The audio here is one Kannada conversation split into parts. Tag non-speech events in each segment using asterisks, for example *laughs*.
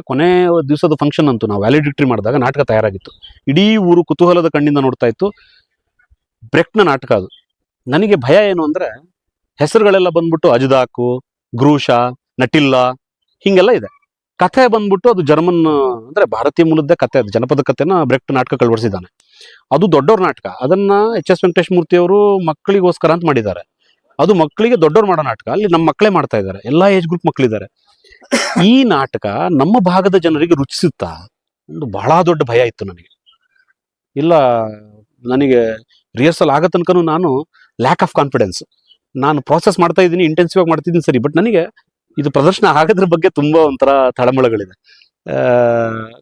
ಕೊನೆ ದಿವಸದ ಫಂಕ್ಷನ್ ಅಂತೂ ನಾವು ವ್ಯಾಲಿಡಿಟ್ರಿ ಮಾಡಿದಾಗ ನಾಟಕ ತಯಾರಾಗಿತ್ತು. ಇಡೀ ಊರು ಕುತೂಹಲದ ಕಣ್ಣಿಂದ ನೋಡ್ತಾ ಇತ್ತು. ಬ್ರೆಕ್ನ ನಾಟಕ ಅದು. ನನಗೆ ಭಯ ಏನು ಅಂದ್ರೆ ಹೆಸರುಗಳೆಲ್ಲ ಬಂದ್ಬಿಟ್ಟು ಅಜದಾಕು, ಗ್ರೂಷ, ನಟಿಲ್ಲ ಹಿಂಗೆಲ್ಲ ಇದೆ. ಕಥೆ ಬಂದ್ಬಿಟ್ಟು ಅದು ಜರ್ಮನ್, ಅಂದ್ರೆ ಭಾರತೀಯ ಮೂಲದ್ದೇ ಕಥೆ ಅದು. ಜನಪದ ಕಥೆನ ಬ್ರೆಕ್ಟ್ ನಾಟಕ ಕಳ್ವಡಿಸಿದ್ದಾನೆ ಅದು ದೊಡ್ಡವ್ರ ನಾಟಕ. ಅದನ್ನ ಎಚ್ ಎಸ್ ವೆಂಕಟೇಶ್ ಮೂರ್ತಿ ಅವರು ಮಕ್ಕಳಿಗೋಸ್ಕರ ಅಂತ ಮಾಡಿದ್ದಾರೆ. ಅದು ಮಕ್ಕಳಿಗೆ ದೊಡ್ಡವ್ರು ಮಾಡೋ ನಾಟಕ. ಅಲ್ಲಿ ನಮ್ಮ ಮಕ್ಕಳೇ ಮಾಡ್ತಾ ಇದ್ದಾರೆ. ಎಲ್ಲಾ ಏಜ್ ಗ್ರೂಪ್ ಮಕ್ಕಳಿದ್ದಾರೆ. ಈ ನಾಟಕ ನಮ್ಮ ಭಾಗದ ಜನರಿಗೆ ರುಚಿಸುತ್ತಾ? ಒಂದು ಬಹಳ ದೊಡ್ಡ ಭಯ ಇತ್ತು ನನಗೆ. ಇಲ್ಲ, ನನಗೆ ರಿಹರ್ಸಲ್ ಆಗೋ ತನಕನೂ ನಾನು ಲ್ಯಾಕ್ ಆಫ್ ಕಾನ್ಫಿಡೆನ್ಸ್ ನಾನು ಪ್ರೋಸೆಸ್ ಮಾಡ್ತಾ ಇದ್ದೀನಿ ಇಂಟೆನ್ಸಿವ್ ಆಗಿ ಮಾಡ್ತಿದ್ದೀನಿ ಸರಿ ಬಟ್ ನನಗೆ ಇದು ಪ್ರದರ್ಶನ ಆಗೋದ್ರ ಬಗ್ಗೆ ತುಂಬ ಒಂಥರ ತಳಮಳಗಳಿದೆ.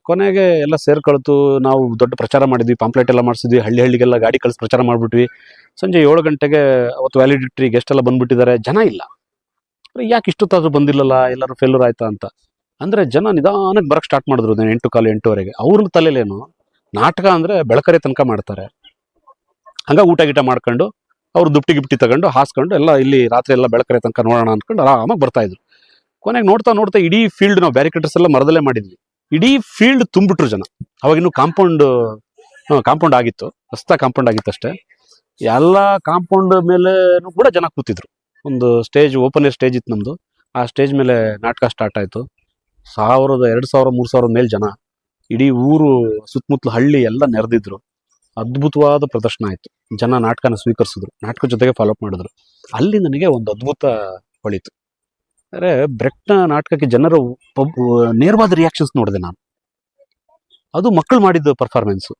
ಕೊನೆಗೆ ಎಲ್ಲ ಸೇರ್ಕೊಳ್ತು, ನಾವು ದೊಡ್ಡ ಪ್ರಚಾರ ಮಾಡಿದ್ವಿ ಪಾಂಪ್ಲೆಟ್ ಎಲ್ಲ ಮಾಡಿಸಿದ್ವಿ, ಹಳ್ಳಿ ಹಳ್ಳಿಗೆಲ್ಲ ಗಾಡಿ ಕಳಿಸಿ ಪ್ರಚಾರ ಮಾಡಿಬಿಟ್ವಿ. ಸಂಜೆ ಏಳು ಗಂಟೆಗೆ ಅವತ್ತು ವ್ಯಾಲಿಡಿಟ್ರಿ ಗೆಸ್ಟ್ ಎಲ್ಲ ಬಂದ್ಬಿಟ್ಟಿದ್ದಾರೆ, ಜನ ಇಲ್ಲ. ಯಾಕೆ ಇಷ್ಟೊತ್ತಾದ್ರೂ ಬಂದಿಲ್ಲಲ್ಲ ಎಲ್ಲರೂ ಫೇಲ್ಯೂರ್ ಆಯ್ತಾ ಅಂತ? ಅಂದ್ರೆ ಜನ ನಿಧಾನಕ್ಕೆ ಬರಕ್ಕೆ ಸ್ಟಾರ್ಟ್ ಮಾಡಿದ್ರು ಅದನ್ನ ಎಂಟು ಕಾಲು ಎಂಟುವರೆಗೆ. ಅವ್ರ ತಲೆಲೇನು ನಾಟಕ ಅಂದ್ರೆ ಬೆಳಕರೆ ತನಕ ಮಾಡ್ತಾರೆ. ಹಂಗ ಊಟ ಗೀಟ ಮಾಡ್ಕೊಂಡು, ಅವ್ರು ದುಪ್ಟಿ ಗಿಪ್ಟಿ ತಗೊಂಡು, ಹಾಸ್ಕೊಂಡು, ಎಲ್ಲ ಇಲ್ಲಿ ರಾತ್ರಿ ಎಲ್ಲ ಬೆಳಕರೆ ತನಕ ನೋಡೋಣ ಅಂದ್ಕೊಂಡು ಆರಾಮಾಗಿ ಬರ್ತಾ ಇದ್ರು. ಕೊನೆಗೆ ನೋಡ್ತಾ ನೋಡ್ತಾ ಇಡೀ ಫೀಲ್ಡ್ ನಾವು ಬ್ಯಾರಿಕೇಟರ್ಸ್ ಎಲ್ಲ ಮರದಲ್ಲೇ ಮಾಡಿದ್ವಿ. ಇಡೀ ಫೀಲ್ಡ್ ತುಂಬಿಟ್ರು ಜನ. ಅವಾಗ ಇನ್ನು ಕಾಂಪೌಂಡ್ ಕಾಂಪೌಂಡ್ ಆಗಿತ್ತು. ಹೊಸ್ತಾ ಕಾಂಪೌಂಡ್ ಆಗಿತ್ತು ಅಷ್ಟೇ ಎಲ್ಲ ಕಾಂಪೌಂಡ್ ಮೇಲೆ ಕೂಡ ಜನ ಕೂತಿದ್ರು. ಒಂದು ಸ್ಟೇಜ್, ಓಪನ್ ಏರ್ ಸ್ಟೇಜ್ ಇತ್ತು ನಮ್ದು. ಆ ಸ್ಟೇಜ್ ಮೇಲೆ ನಾಟಕ ಸ್ಟಾರ್ಟ್ ಆಯ್ತು. ಸಾವಿರದ, ಎರಡು ಸಾವಿರ, ಮೂರು ಸಾವಿರದ ಮೇಲೆ ಜನ. ಇಡೀ ಊರು, ಸುತ್ತಮುತ್ತಲು ಹಳ್ಳಿ ಎಲ್ಲ ನೆರೆದಿದ್ರು. ಅದ್ಭುತವಾದ ಪ್ರದರ್ಶನ ಆಯ್ತು. ಜನ ನಾಟಕನ ಸ್ವೀಕರಿಸಿದ್ರು. ನಾಟಕ ಜೊತೆಗೆ ಫಾಲೋ ಮಾಡಿದ್ರು. ಅಲ್ಲಿ ನನಗೆ ಒಂದು ಅದ್ಭುತ ಹೊಳಿತು. ಅಂದ್ರೆ ಬ್ರೆಕ್ನ ನಾಟಕಕ್ಕೆ ಜನರ ನೇರವಾದ ರಿಯಾಕ್ಷನ್ಸ್ ನೋಡಿದೆ ನಾನು. ಅದು ಮಕ್ಕಳು ಮಾಡಿದ್ದು ಪರ್ಫಾರ್ಮೆನ್ಸ್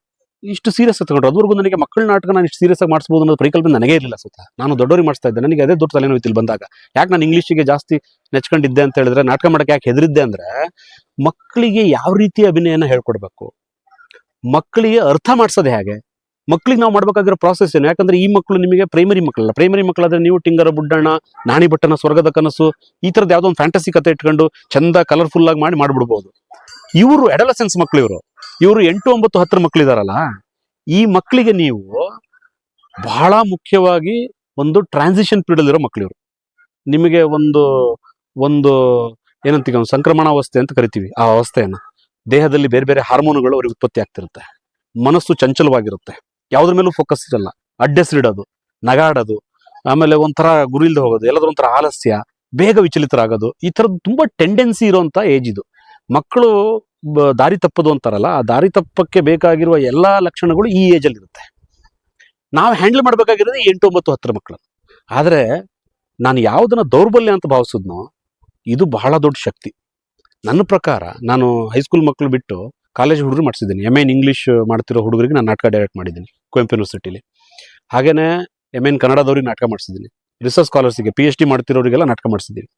ಇಷ್ಟು ಸೀರಿಯಸ್ ತಗೊಂಡ್ರು. ಅದುವರೆಗೂ ನನಗೆ ಮಕ್ಕಳ ನಾಟಕ ನಾನು ಇಷ್ಟು ಸೀರಿಯಸ್ ಆಗಿ ಮಾಡಿಸ್ಬೋದು ಅನ್ನೋದು ಪರಿಕಲ್ಪನೆ ನನಗೆ ಇರಲಿಲ್ಲ ಸುತ್ತ ನಾನು ದೊಡ್ಡವರಿಗೆ ಮಾಡಿಸ್ತಾ ಇದ್ದೆ. ನನಗೆ ಅದೇ ದೊಡ್ಡ ತಲೆನೋವು ಇಲ್ಲಿ ಬಂದಾಗ. ಯಾಕೆ ನಾನು ಇಂಗ್ಲೀಷಿಗೆ ಜಾಸ್ತಿ ನೆಚ್ಕೊಂಡಿದ್ದೆ ಅಂತ ಹೇಳಿದ್ರೆ, ನಾಟಕ ಮಾಡಕ್ಕೆ ಯಾಕೆ ಹೆದರಿದ್ದೆ ಅಂದ್ರೆ, ಮಕ್ಕಳಿಗೆ ಯಾವ ರೀತಿ ಅಭಿನಯನ ಹೇಳ್ಕೊಡ್ಬೇಕು? ಮಕ್ಕಳಿಗೆ ಅರ್ಥ ಮಾಡಿಸೋದು ಹೇಗೆ? ಮಕ್ಕಳಿಗೆ ನಾವು ಮಾಡಬೇಕಾಗಿರೋ ಪ್ರಾಸೆಸ್ ಏನು? ಯಾಕಂದ್ರೆ ಈ ಮಕ್ಕಳು ನಿಮಗೆ ಪ್ರೈಮರಿ ಮಕ್ಕಳಲ್ಲ. ಪ್ರೈಮರಿ ಮಕ್ಕಳಾದ್ರೆ ನೀವು ಟಿಂಗರ, ಬುಡ್ಡಣ್ಣ, ನಾಣಿ ಬಟ್ಟನ ಸ್ವರ್ಗದ ಕನಸು, ಈ ಥರದ್ದು ಯಾವುದೋ ಒಂದು ಫ್ಯಾಂಟಸಿ ಕತೆ ಇಟ್ಕೊಂಡು ಚಂದ ಕಲರ್ಫುಲ್ ಆಗಿ ಮಾಡಿ, ಮಾಡಿಬಿಡ್ಬೋದು. ಇವರು ಎಡಲಸೆನ್ಸ್ ಮಕ್ಕಳು ಇವರು. ಇವರು ಎಂಟು ಒಂಬತ್ತು ಹತ್ತರ ಮಕ್ಕಳಿದಾರಲ್ಲ ಈ ಮಕ್ಕಳಿಗೆ ನೀವು ಬಹಳ ಮುಖ್ಯವಾಗಿ ಒಂದು ಟ್ರಾನ್ಸಿಷನ್ ಪೀರಿಯಡ್ ಇರೋ ಮಕ್ಕಳು ಇವರು ನಿಮಗೆ ಒಂದು ಒಂದು ಏನಂತೀಗ, ಒಂದು ಸಂಕ್ರಮಣಾವಸ್ಥೆ ಅಂತ ಕರಿತೀವಿ. ಆ ಅವಸ್ಥೆಯನ್ನ. ದೇಹದಲ್ಲಿ ಬೇರೆ ಬೇರೆ ಹಾರ್ಮೋನುಗಳು ಅವ್ರಿಗೆ ಉತ್ಪತ್ತಿ ಆಗ್ತಿರುತ್ತೆ. ಮನಸ್ಸು ಚಂಚಲವಾಗಿರುತ್ತೆ. ಯಾವ್ದ್ರ ಮೇಲೂ ಫೋಕಸ್ ಇರಲ್ಲ. ಅಡ್ಡೆಸಿಡೋದು ನಗಾಡೋದು, ಆಮೇಲೆ ಒಂಥರ ಗುರಿ ಇಲ್ದೆ ಹೋಗೋದು, ಎಲ್ಲಾದ್ರೂ ಒಂಥರ ಆಲಸ್ಯ, ಬೇಗ ವಿಚಲಿತರಾಗೋದು, ಈ ಥರದ್ದು ತುಂಬಾ ಟೆಂಡೆನ್ಸಿ ಇರುವಂತ ಏಜ್ ಇದು. ಮಕ್ಕಳು ದಾರಿ ತಪ್ಪದು ಅಂತಾರಲ್ಲ, ಆ ದಾರಿ ತಪ್ಪಕ್ಕೆ ಬೇಕಾಗಿರುವ ಎಲ್ಲ ಲಕ್ಷಣಗಳು ಈ ಏಜ್ ಅಲ್ಲಿ ಇರುತ್ತೆ. ನಾವು ಹ್ಯಾಂಡಲ್ ಮಾಡಬೇಕಾಗಿರೋದು ಎಂಟು, ಒಂಬತ್ತು, ಹತ್ತರ ಮಕ್ಕಳು ಆದ್ರೆ ನಾನು ಯಾವ್ದನ್ನ ದೌರ್ಬಲ್ಯ ಅಂತ ಭಾವಿಸಿದ್ನೋ, ಇದು ಬಹಳ ದೊಡ್ಡ ಶಕ್ತಿ. ನನ್ನ ಪ್ರಕಾರ ನಾನು ಹೈಸ್ಕೂಲ್ ಮಕ್ಕಳು ಬಿಟ್ಟು ಕಾಲೇಜ್ ಹುಡುಗರು ಮಾಡಿಸಿದ್ದೀನಿ. ಎಂ ಎನ್ ಇಂಗ್ಲಿಷ್ ಮಾಡ್ತಿರೋ ಹುಡುಗರಿಗೆ ನಾನು ನಾಟಕ ಡೈರೆಕ್ಟ್ ಮಾಡಿದ್ದೀನಿ ಕುವೆಂಪು ಯೂನಿವರ್ಸಿಟಿಲಿ ಹಾಗೇನೆ ಎಂ ಎನ್ ಕನ್ನಡದವ್ರಿಗೆ ನಾಟಕ ಮಾಡಿಸಿದ್ದೀನಿ. ರಿಸರ್ಚ್ ಸ್ಕಾಲರ್ಸಿಗೆ ಪಿ ಎಚ್ ಡಿ ಮಾಡ್ತಿರೋರಿಗೆಲ್ಲ ನಾಟಕ ಮಾಡಿಸಿದ್ದೀನಿ.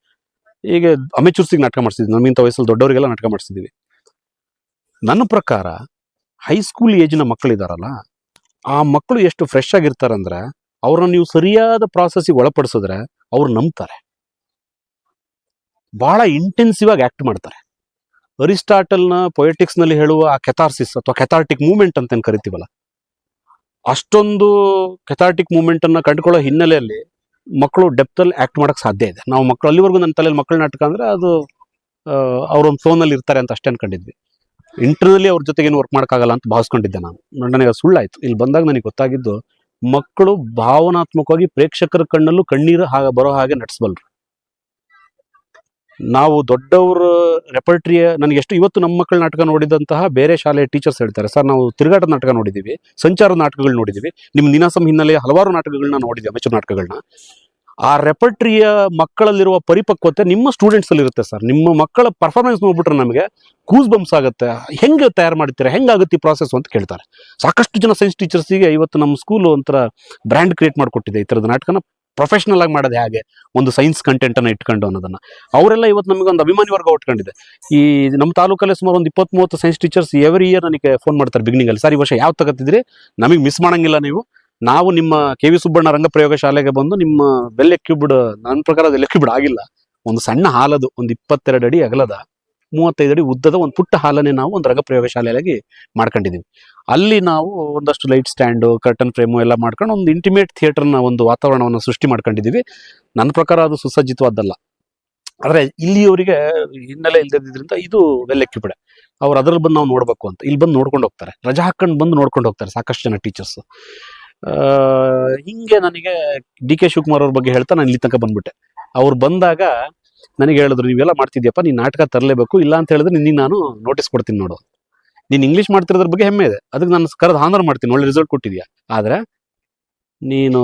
ಈಗ ಅಮೆಚೂರ್ಸಿಗೆ ನಾಟಕ ಮಾಡಿಸಿದ್ವಿ ನಮಗಿಂತ ವಯಸ್ಸಲ್ಲಿ ದೊಡ್ಡವರಿಗೆಲ್ಲ ನಾಟಕ ಮಾಡಿಸಿದ್ದೀವಿ. ನನ್ನ ಪ್ರಕಾರ ಹೈಸ್ಕೂಲ್ ಏಜಿನ ಮಕ್ಕಳಿದಾರಲ್ಲ, ಆ ಮಕ್ಕಳು ಎಷ್ಟು ಫ್ರೆಶ್ ಆಗಿರ್ತಾರಂದ್ರೆ ಅವ್ರನ್ನ ನೀವು ಸರಿಯಾದ ಪ್ರಾಸೆಸ್ಗೆ ಒಳಪಡಿಸಿದ್ರೆ ಅವ್ರು ನಂಬ್ತಾರೆ. ಬಹಳ ಇಂಟೆನ್ಸಿವ್ ಆಗಿ ಆಕ್ಟ್ ಮಾಡ್ತಾರೆ. ಅರಿಸ್ಟಾಟಲ್ನ ಪೊಯೆಟಿಕ್ಸ್ನಲ್ಲಿ ಹೇಳುವ ಆ ಕೆಥಾರ್ಸಿಸ್ ಅಥವಾ ಕೆಥಾರ್ಟಿಕ್ ಮೂಮೆಂಟ್ ಅಂತ ಏನು ಕರಿತೀವಲ್ಲ, ಅಷ್ಟೊಂದು ಕೆಥಾರ್ಟಿಕ್ ಮೂವ್ಮೆಂಟ್ ಅನ್ನ ಕಂಡುಕೊಳ್ಳೋ ಹಿನ್ನೆಲೆಯಲ್ಲಿ ಮಕ್ಕಳು ಡೆಪ್ತ್ ಅಲ್ಲಿ ಆಕ್ಟ್ ಮಾಡಕ್ ಸಾಧ್ಯ ಇದೆ. ನಾವು ಮಕ್ಕಳು ಅಲ್ಲಿವರೆಗೂ ನನ್ನ ತಲೆಯಲ್ಲಿ ಮಕ್ಕಳ ನಾಟಕ ಅಂದ್ರೆ ಅದು ಅವ್ರೊಂದು ಫೋನ್ ಅಲ್ಲಿ ಇರ್ತಾರೆ ಅಂತ ಅಷ್ಟೇ ಅನ್ಕೊಂಡಿದ್ವಿ ಇಂಟರ್ನಲ್ಲಿ ಅವ್ರ ಜೊತೆಗೆ ಏನು ವರ್ಕ್ ಮಾಡೋಕ್ಕಾಗಲ್ಲ ಅಂತ ಭಾವಿಸ್ಕೊಂಡಿದ್ದೆ ನಾನು. ನನಗೆ ಸುಳ್ಳಾಯಿತು. ಇಲ್ಲಿ ಬಂದಾಗ ನನಗೆ ಗೊತ್ತಾಗಿದ್ದು, ಮಕ್ಕಳು ಭಾವನಾತ್ಮಕವಾಗಿ ಪ್ರೇಕ್ಷಕರ ಕಣ್ಣಲ್ಲೂ ಕಣ್ಣೀರು ಹಾಗೆ ಬರೋ ಹಾಗೆ ನಟಿಸಬಲ್ರು ನಾವು ದೊಡ್ಡವ್ರ ರೆಪರ್ಟ್ರಿಯ ನನಗೆ ಎಷ್ಟು ಇವತ್ತು ನಮ್ಮ ಮಕ್ಕಳ ನಾಟಕ ನೋಡಿದಂತಹ ಬೇರೆ ಶಾಲೆಯ ಟೀಚರ್ಸ್ ಹೇಳ್ತಾರೆ, ಸರ್, ನಾವು ತಿರುಗಾಟದ ನಾಟಕ ನೋಡಿದ್ದೀವಿ ಸಂಚಾರ ನಾಟಕಗಳು ನೋಡಿದ್ದೀವಿ ನಿಮ್ಮ ನಿನಾಸಂ ಹಿನ್ನೆಲೆಯ ಹಲವಾರು ನಾಟಕಗಳನ್ನ ನೋಡಿದ್ದೀವಿ ಅಮೆಚೂರ್ ನಾಟಕಗಳನ್ನ ಆ ರೆಪರ್ಟ್ರಿಯ ಮಕ್ಕಳಲ್ಲಿರುವ ಪರಿಪಕ್ವತೆ ನಿಮ್ಮ ಸ್ಟೂಡೆಂಟ್ಸ್ ಅಲ್ಲಿ ಇರುತ್ತೆ ಸರ್ ನಿಮ್ಮ ಮಕ್ಕಳ ಪರ್ಫಾರ್ಮೆನ್ಸ್ ನೋಡ್ಬಿಟ್ರೆ ನಮಗೆ ಕೂಸ್ ಬಂಪ್ಸ್ ಆಗುತ್ತೆ. ಹೆಂಗೆ ತಯಾರು ಮಾಡ್ತೀರಾ? ಹೆಂಗಾಗುತ್ತೆ ಈ ಪ್ರಾಸೆಸ್ ಅಂತ ಕೇಳ್ತಾರೆ. ಸಾಕಷ್ಟು ಜನ ಸೈನ್ಸ್ ಟೀಚರ್ಸಿಗೆ ಇವತ್ತು ನಮ್ಮ ಸ್ಕೂಲ್ ಒಂಥರ ಬ್ರ್ಯಾಂಡ್ ಕ್ರಿಯೇಟ್ ಮಾಡಿಕೊಟ್ಟಿದೆ. ಈ ಥರದ ನಾಟಕನ ಪ್ರೊಫೆಷನಲ್ ಆಗಿ ಮಾಡೋದು ಹೇಗೆ. ಒಂದು ಸೈನ್ಸ್ ಕಂಟೆಂಟ್ ಅನ್ನ ಇಟ್ಕೊಂಡು ಅನ್ನೋದನ್ನು. ಅವರೆಲ್ಲ ಇವತ್ತು ನಮಗೆ ಒಂದು ಅಭಿಮಾನಿ ವರ್ಗ ಉಟ್ಕೊಂಡಿದೆ. ಈ ನಮ್ಮ ತಾಲೂಕಲ್ಲೇ ಸುಮಾರು ಒಂದು ಇಪ್ಪತ್ತ್ ಮೂವತ್ತು ಸೈನ್ಸ್ ಟೀಚರ್ಸ್ ಎವ್ರಿ ಇಯರ್ ನನಗೆ ಫೋನ್ ಮಾಡ್ತಾರೆ ಬಿಗಿನಿಂಗ್ ಅಲ್ಲಿ. ಸರ್ ಈ ವರ್ಷ ಯಾವ ತಗತ್ತಿದ್ರಿ ನಮಗೆ ಮಿಸ್ ಮಾಡಂಗಿಲ್ಲ ನೀವು. ನಾವು ನಿಮ್ಮ ಕೆ ವಿ ಸುಬ್ಬಣ್ಣ ರಂಗಪ್ರಯೋಗ ಶಾಲೆಗೆ ಬಂದು ನಿಮ್ಮ ಬೆಲ್ ಕ್ಯೂಬಿಡ್ ನನ್ನ ಪ್ರಕಾರ ಅದು ಎಕ್ಯುಬ್ಡ್ ಆಗಿಲ್ಲ. ಒಂದು ಸಣ್ಣ ಹಾಲದು, ಒಂದು ಇಪ್ಪತ್ತೆರಡು ಅಡಿ ಅಗಲದ, ಮೂವತ್ತೈದು ಅಡಿ ಉದ್ದದ ಒಂದು ಪುಟ್ಟ ಹಾಲನ್ನೇ ನಾವು ಒಂದು ರಂಗಪ್ರಯೋಗ ಶಾಲೆಯಾಗಿ ಮಾಡ್ಕೊಂಡಿದ್ದೀವಿ ಅಲ್ಲಿ ನಾವು ಒಂದಷ್ಟು ಲೈಟ್ ಸ್ಟ್ಯಾಂಡು, ಕರ್ಟನ್ ಫ್ರೇಮು ಎಲ್ಲ ಮಾಡ್ಕೊಂಡು ಒಂದು ಇಂಟಿಮೇಟ್ ಥಿಯೇಟರ್ನ ಒಂದು ವಾತಾವರಣವನ್ನು ಸೃಷ್ಟಿ ಮಾಡ್ಕೊಂಡಿದ್ದೀವಿ ನನ್ನ ಪ್ರಕಾರ ಅದು ಸುಸಜ್ಜಿತವಾದ್ದಲ್ಲ. ಆದರೆ ಇಲ್ಲಿಯವರಿಗೆ ಹಿನ್ನೆಲೆ ಇಲ್ಲದಿದ್ದರಿಂದ ಇದು ವೆಲ್ ಎಕ್ವಿಪ್ಡ್ ಅವ್ರು ಅದ್ರಲ್ಲಿ ಬಂದು ನಾವು ನೋಡಬೇಕು ಅಂತ. ಇಲ್ಲಿ ಬಂದು ನೋಡ್ಕೊಂಡು ಹೋಗ್ತಾರೆ. ರಜಾ ಹಾಕೊಂಡು ಬಂದು ನೋಡ್ಕೊಂಡು ಹೋಗ್ತಾರೆ ಸಾಕಷ್ಟು ಜನ ಟೀಚರ್ಸ್. ಹಿಂಗೆ ನನಗೆ ಡಿ ಕೆ ಶಿವಕುಮಾರ್ ಅವ್ರ ಬಗ್ಗೆ ಹೇಳ್ತಾ ನಾನು ಇಲ್ಲಿ ತನಕ ಬಂದ್ಬಿಟ್ಟೆ. ಅವ್ರು ಬಂದಾಗ ನನಗೆ ಹೇಳಿದ್ರು, ನೀವೆಲ್ಲ ಮಾಡ್ತಿದ್ಯಪ್ಪ, ನೀನ್ ನಾಟಕ ತರಲೇಬೇಕು, ಇಲ್ಲ ಅಂತ ಹೇಳಿದ್ರೆ ನಿನ್ನ ನಾನು ನೋಟಿಸ್ ಕೊಡ್ತೀನಿ ನೋಡು. ನೀನು ಇಂಗ್ಲಿಷ್ ಮಾಡ್ತಿರೋದ್ರ ಬಗ್ಗೆ ಹೆಮ್ಮೆ ಇದೆ. ಅದಕ್ಕೆ ನಾನು ಕರೆದು ಹಾನರ್ ಮಾಡ್ತೀನಿ, ಒಳ್ಳೆ ರಿಸಲ್ಟ್ ಕೊಟ್ಟಿದ್ಯಾ? ಆದ್ರೆ ನೀನು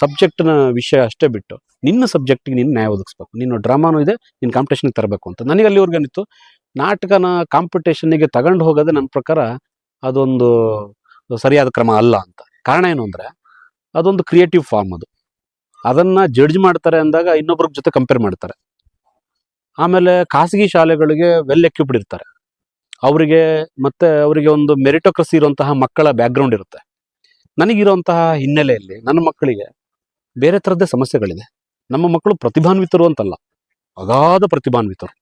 ಸಬ್ಜೆಕ್ಟ್ನ ವಿಷಯ ಅಷ್ಟೇ ಬಿಟ್ಟು, ನಿನ್ನ ಸಬ್ಜೆಕ್ಟಿಗೆ ನೀನು ನ್ಯಾಯ ಒದಗಿಸ್ಬೇಕು. ನಿನ್ನ ಡ್ರಾಮಾನು ಇದೆ, ನೀನು ಕಾಂಪಿಟೇಷನ್ಗೆ ತರಬೇಕು ಅಂತ. ನನಗೆ ಅಲ್ಲಿವರೆಗೆ ಅನಿತ್ತು ನಾಟಕನ ಕಾಂಪಿಟೇಷನ್ಗೆ ತಗೊಂಡು ಹೋಗೋದೇ ನನ್ನ ಪ್ರಕಾರ ಅದೊಂದು ಸರಿಯಾದ ಕ್ರಮ ಅಲ್ಲ ಅಂತ. ಕಾರಣ ಏನು ಅಂದ್ರೆ ಅದೊಂದು ಕ್ರಿಯೇಟಿವ್ ಫಾರ್ಮ್ ಅದು. ಅದನ್ನ ಜಡ್ಜ್ ಮಾಡ್ತಾರೆ ಅಂದಾಗ ಇನ್ನೊಬ್ರ ಜೊತೆ ಕಂಪೇರ್ ಮಾಡ್ತಾರೆ. ಆಮೇಲೆ ಖಾಸಗಿ ಶಾಲೆಗಳಿಗೆ ವೆಲ್ ಎಕ್ವಿಪ್ಡ್ ಇರ್ತಾರೆ. ಅವರಿಗೆ ಮತ್ತೆ ಅವರಿಗೆ ಒಂದು ಮೆರಿಟೋಕ್ರಸಿ ಇರುವಂತಹ ಮಕ್ಕಳ ಬ್ಯಾಕ್ಗ್ರೌಂಡ್ ಇರುತ್ತೆ. ನನಗಿರುವಂತಹ ಹಿನ್ನೆಲೆಯಲ್ಲಿ ನನ್ನ ಮಕ್ಕಳಿಗೆ ಬೇರೆ ಥರದ್ದೇ ಸಮಸ್ಯೆಗಳಿದೆ. ನಮ್ಮ ಮಕ್ಕಳು ಪ್ರತಿಭಾನ್ವಿತರು ಅಂತಲ್ಲ. ಅಗಾಧ ಪ್ರತಿಭಾನ್ವಿತರು.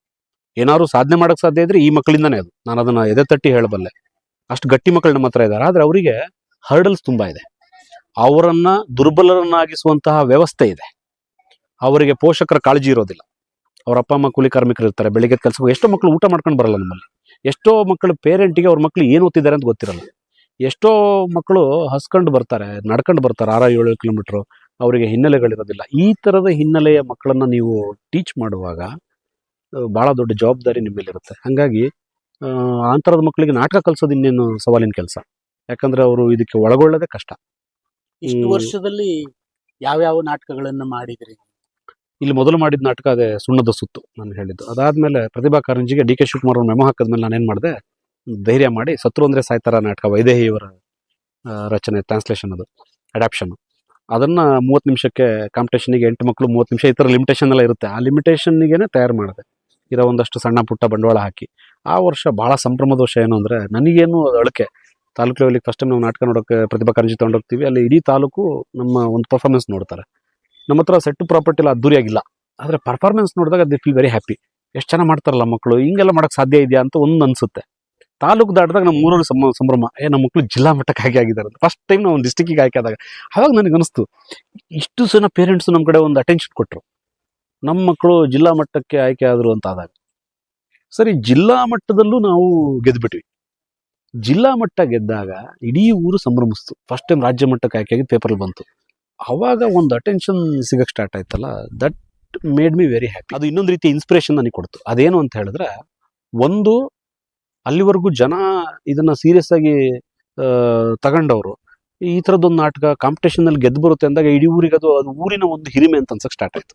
ಏನಾದ್ರು ಸಾಧನೆ ಮಾಡೋಕ್ಕೆ ಸಾಧ್ಯ ಇದ್ರೆ ಈ ಮಕ್ಕಳಿಂದನೇ ಅದು. ನಾನು ಅದನ್ನ ಎದೆ ತಟ್ಟಿ ಹೇಳಬಲ್ಲೆ. ಅಷ್ಟು ಗಟ್ಟಿ ಮಕ್ಕಳು ನಮ್ಮ ಹತ್ರ ಇದ್ದಾರೆ ಆದ್ರೆ ಅವರಿಗೆ ಹರ್ಡಲ್ಸ್ ತುಂಬ ಇದೆ. ಅವರನ್ನು ದುರ್ಬಲರನ್ನಾಗಿಸುವಂತಹ ವ್ಯವಸ್ಥೆ ಇದೆ. ಅವರಿಗೆ ಪೋಷಕರ ಕಾಳಜಿ ಇರೋದಿಲ್ಲ. ಅವ್ರ ಅಪ್ಪ ಅಮ್ಮ ಕೂಲಿ ಕಾರ್ಮಿಕರು ಇರ್ತಾರೆ, ಬೆಳಿಗ್ಗೆ ಕೆಲಸಕ್ಕೆ ಎಷ್ಟೋ ಮಕ್ಕಳು ಊಟ ಮಾಡ್ಕೊಂಡು ಬರಲ್ಲ ನಮ್ಮಲ್ಲಿ. ಎಷ್ಟೋ ಮಕ್ಕಳು ಪೇರೆಂಟಿಗೆ ಅವ್ರ ಮಕ್ಕಳು ಏನು ಓದ್ತಿದ್ದಾರೆ ಅಂತ ಗೊತ್ತಿರಲ್ಲ. ಎಷ್ಟೋ ಮಕ್ಕಳು ಹಸ್ಕೊಂಡು ಬರ್ತಾರೆ, ನಡ್ಕೊಂಡು ಬರ್ತಾರೆ ಆರ ಏಳು ಕಿಲೋಮೀಟ್ರು ಅವರಿಗೆ ಹಿನ್ನೆಲೆಗಳಿರೋದಿಲ್ಲ. ಈ ಥರದ ಹಿನ್ನೆಲೆಯ ಮಕ್ಕಳನ್ನು ನೀವು ಟೀಚ್ ಮಾಡುವಾಗ ಭಾಳ ದೊಡ್ಡ ಜವಾಬ್ದಾರಿ ನಿಮ್ಮಲ್ಲಿರುತ್ತೆ ಹಾಗಾಗಿ ಆ ಥರದ ಮಕ್ಕಳಿಗೆ ನಾಟಕ ಕಲಿಸೋದು ಇನ್ನೇನು ಸವಾಲಿನ ಕೆಲಸ? ಯಾಕಂದ್ರೆ ಅವರು ಇದಕ್ಕೆ ಒಳಗೊಳ್ಳದೆ ಕಷ್ಟ. ಇಷ್ಟು. ವರ್ಷದಲ್ಲಿ ಯಾವ್ಯಾವ ನಾಟಕಗಳನ್ನ ಮಾಡಿದ್ರಿ? ಇಲ್ಲಿ ಮೊದಲು ಮಾಡಿದ ನಾಟಕ ಅದೇ ಸುಣ್ಣದ ಸುತ್ತು ನಾನು ಹೇಳಿದ್ದು. ಅದಾದ್ಮೇಲೆ ಪ್ರತಿಭಾ ಕಾರಂಜಿಗೆ ಡಿ ಕೆ ಶಿವಕುಮಾರ್ ಅವ್ರ ಮೆಮೊ ಹಾಕಿದ್ಮೇಲೆ ಏನ್ ಮಾಡಿದೆ? ಧೈರ್ಯ ಮಾಡಿ ಸತ್ರು ಅಂದ್ರೆ ಸಾಯ್ತಾರ ನಾಟಕ ವೈದೇಹಿಯವರ ಇವರ ರಚನೆ ಟ್ರಾನ್ಸ್ಲೇಷನ್ ಅದು ಅಡಾಪ್ಷನ್ ಅದನ್ನ ಮೂವತ್ತು ನಿಮಿಷಕ್ಕೆ ಕಾಂಪಿಟೇಷನ್ಗೆ ಎಂಟು ಮಕ್ಕಳು ಮೂವತ್ತು ನಿಮಿಷ ಈ ಥರ ಲಿಮಿಟೇಷನ್ ಎಲ್ಲ ಇರುತ್ತೆ. ಆ ಲಿಮಿಟೇಷನ್ಗೇನೆ ತಯಾರು ಮಾಡಿದೆ. ಇರೋ ಒಂದಷ್ಟು ಸಣ್ಣ ಪುಟ್ಟ ಬಂಡವಾಳ ಹಾಕಿ. ಆ ವರ್ಷ ಬಹಳ ಸಂಭ್ರಮದ ವರ್ಷ ಏನು ಅಂದ್ರೆ ನನಗೇನು ಅಳಕೆ. ತಾಲೂಕು ಲೆವೆಲಿಗೆ ಫಸ್ಟ್ ಟೈಮ್ ನಾವು ನಾಟಕ ನೋಡೋಕೆ ಪ್ರತಿಭಾ ಕಾರಂಜಿ ತಗೊಂಡೋಗ್ತೀವಿ. ಅಲ್ಲಿ ಇಡೀ ತಾಲೂಕು ನಮ್ಮ ಒಂದು ಪರ್ಫಾರ್ಮೆನ್ಸ್ ನೋಡ್ತಾರೆ. ನಮ್ಮ ಹತ್ರ ಸೆಟ್ ಪ್ರಾಪರ್ಟಿ ಎಲ್ಲ ಅದ್ದೂರಿಯಾಗಿಲ್ಲ ಆದರೆ ಪರ್ಫಾರ್ಮೆನ್ಸ್ ನೋಡಿದಾಗ ಅದು ಫೀಲ್ ವೆರಿ ಹ್ಯಾಪಿ ಎಷ್ಟು ಚೆನ್ನಾಗಿ ಮಾಡ್ತಾರಲ್ಲ ಮಕ್ಕಳು ಹಿಂಗೆಲ್ಲ ಮಾಡೋಕ್ಕೆ ಸಾಧ್ಯ ಇದೆಯಾ ಅಂತ ಒಂದು ಅನ್ಸುತ್ತೆ. ತಾಲೂಕು ದಾಟಿದಾಗ ನಮ್ಮ ಮೂರೂರು ಸಮ, ಸಂಭ್ರಮ. ಏ, ನಮ್ಮ ಮಕ್ಕಳು ಜಿಲ್ಲಾ ಮಟ್ಟಕ್ಕೆ ಆಗಿ ಆಗಿದ್ದಾರೆ ಅಂತ. ಫಸ್ಟ್ ಟೈಮ್ ನಾವು ಒಂದು ಡಿಸ್ಟಿಕ್ಕಿಗೆ ಆಯ್ಕೆ ಆದಾಗ, ಅವಾಗ ನನಗೆ ಅನಿಸ್ತು, ಇಷ್ಟು ಜನ ಪೇರೆಂಟ್ಸ್ ನಮ್ಮ ಕಡೆ ಒಂದು ಅಟೆನ್ಷನ್ ಕೊಟ್ಟರು ನಮ್ಮ ಮಕ್ಕಳು ಜಿಲ್ಲಾ ಮಟ್ಟಕ್ಕೆ ಆಯ್ಕೆ ಆದರು ಅಂತ ಆದಾಗ. ಸರಿ, ಜಿಲ್ಲಾ ಮಟ್ಟದಲ್ಲೂ ನಾವು ಗೆದ್ಬಿಟ್ವಿ. ಜಿಲ್ಲಾ ಮಟ್ಟ ಗೆದ್ದಾಗ ಇಡೀ ಊರು ಸಂಭ್ರಮಿಸ್ತು. ಫಸ್ಟ್ ಟೈಮ್ ರಾಜ್ಯ ಮಟ್ಟಕ್ಕೆ ಆಯ್ಕೆಯಾಗಿ ಪೇಪರಲ್ಲಿ ಬಂತು. ಅವಾಗ ಒಂದು ಅಟೆನ್ಷನ್ ಸಿಗಕ್ಕೆ ಸ್ಟಾರ್ಟ್ ಆಯ್ತಲ್ಲ that made me very happy ಅದು ಇನ್ನೊಂದು ರೀತಿ ಇನ್ಸ್ಪಿರೇಷನ್ ನನಗೆ ಕೊಡ್ತು. ಅದೇನು ಅಂತ ಹೇಳಿದ್ರೆ, ಒಂದು ಅಲ್ಲಿವರೆಗೂ ಜನ ಇದನ್ನ ಸೀರಿಯಸ್ ಆಗಿ ತಗೊಂಡವರು, ಈ ಥರದ್ದೊಂದು ನಾಟಕ ಕಾಂಪಿಟೇಷನ್ ಅಲ್ಲಿ ಗೆದ್ದು ಬರುತ್ತೆ ಅಂದಾಗ ಇಡೀ ಊರಿಗೆ ಅದು ಅದು ಊರಿನ ಒಂದು ಹಿರಿಮೆ ಅಂತ ಅನ್ಸಕ್ಕೆ ಸ್ಟಾರ್ಟ್ ಆಯ್ತು.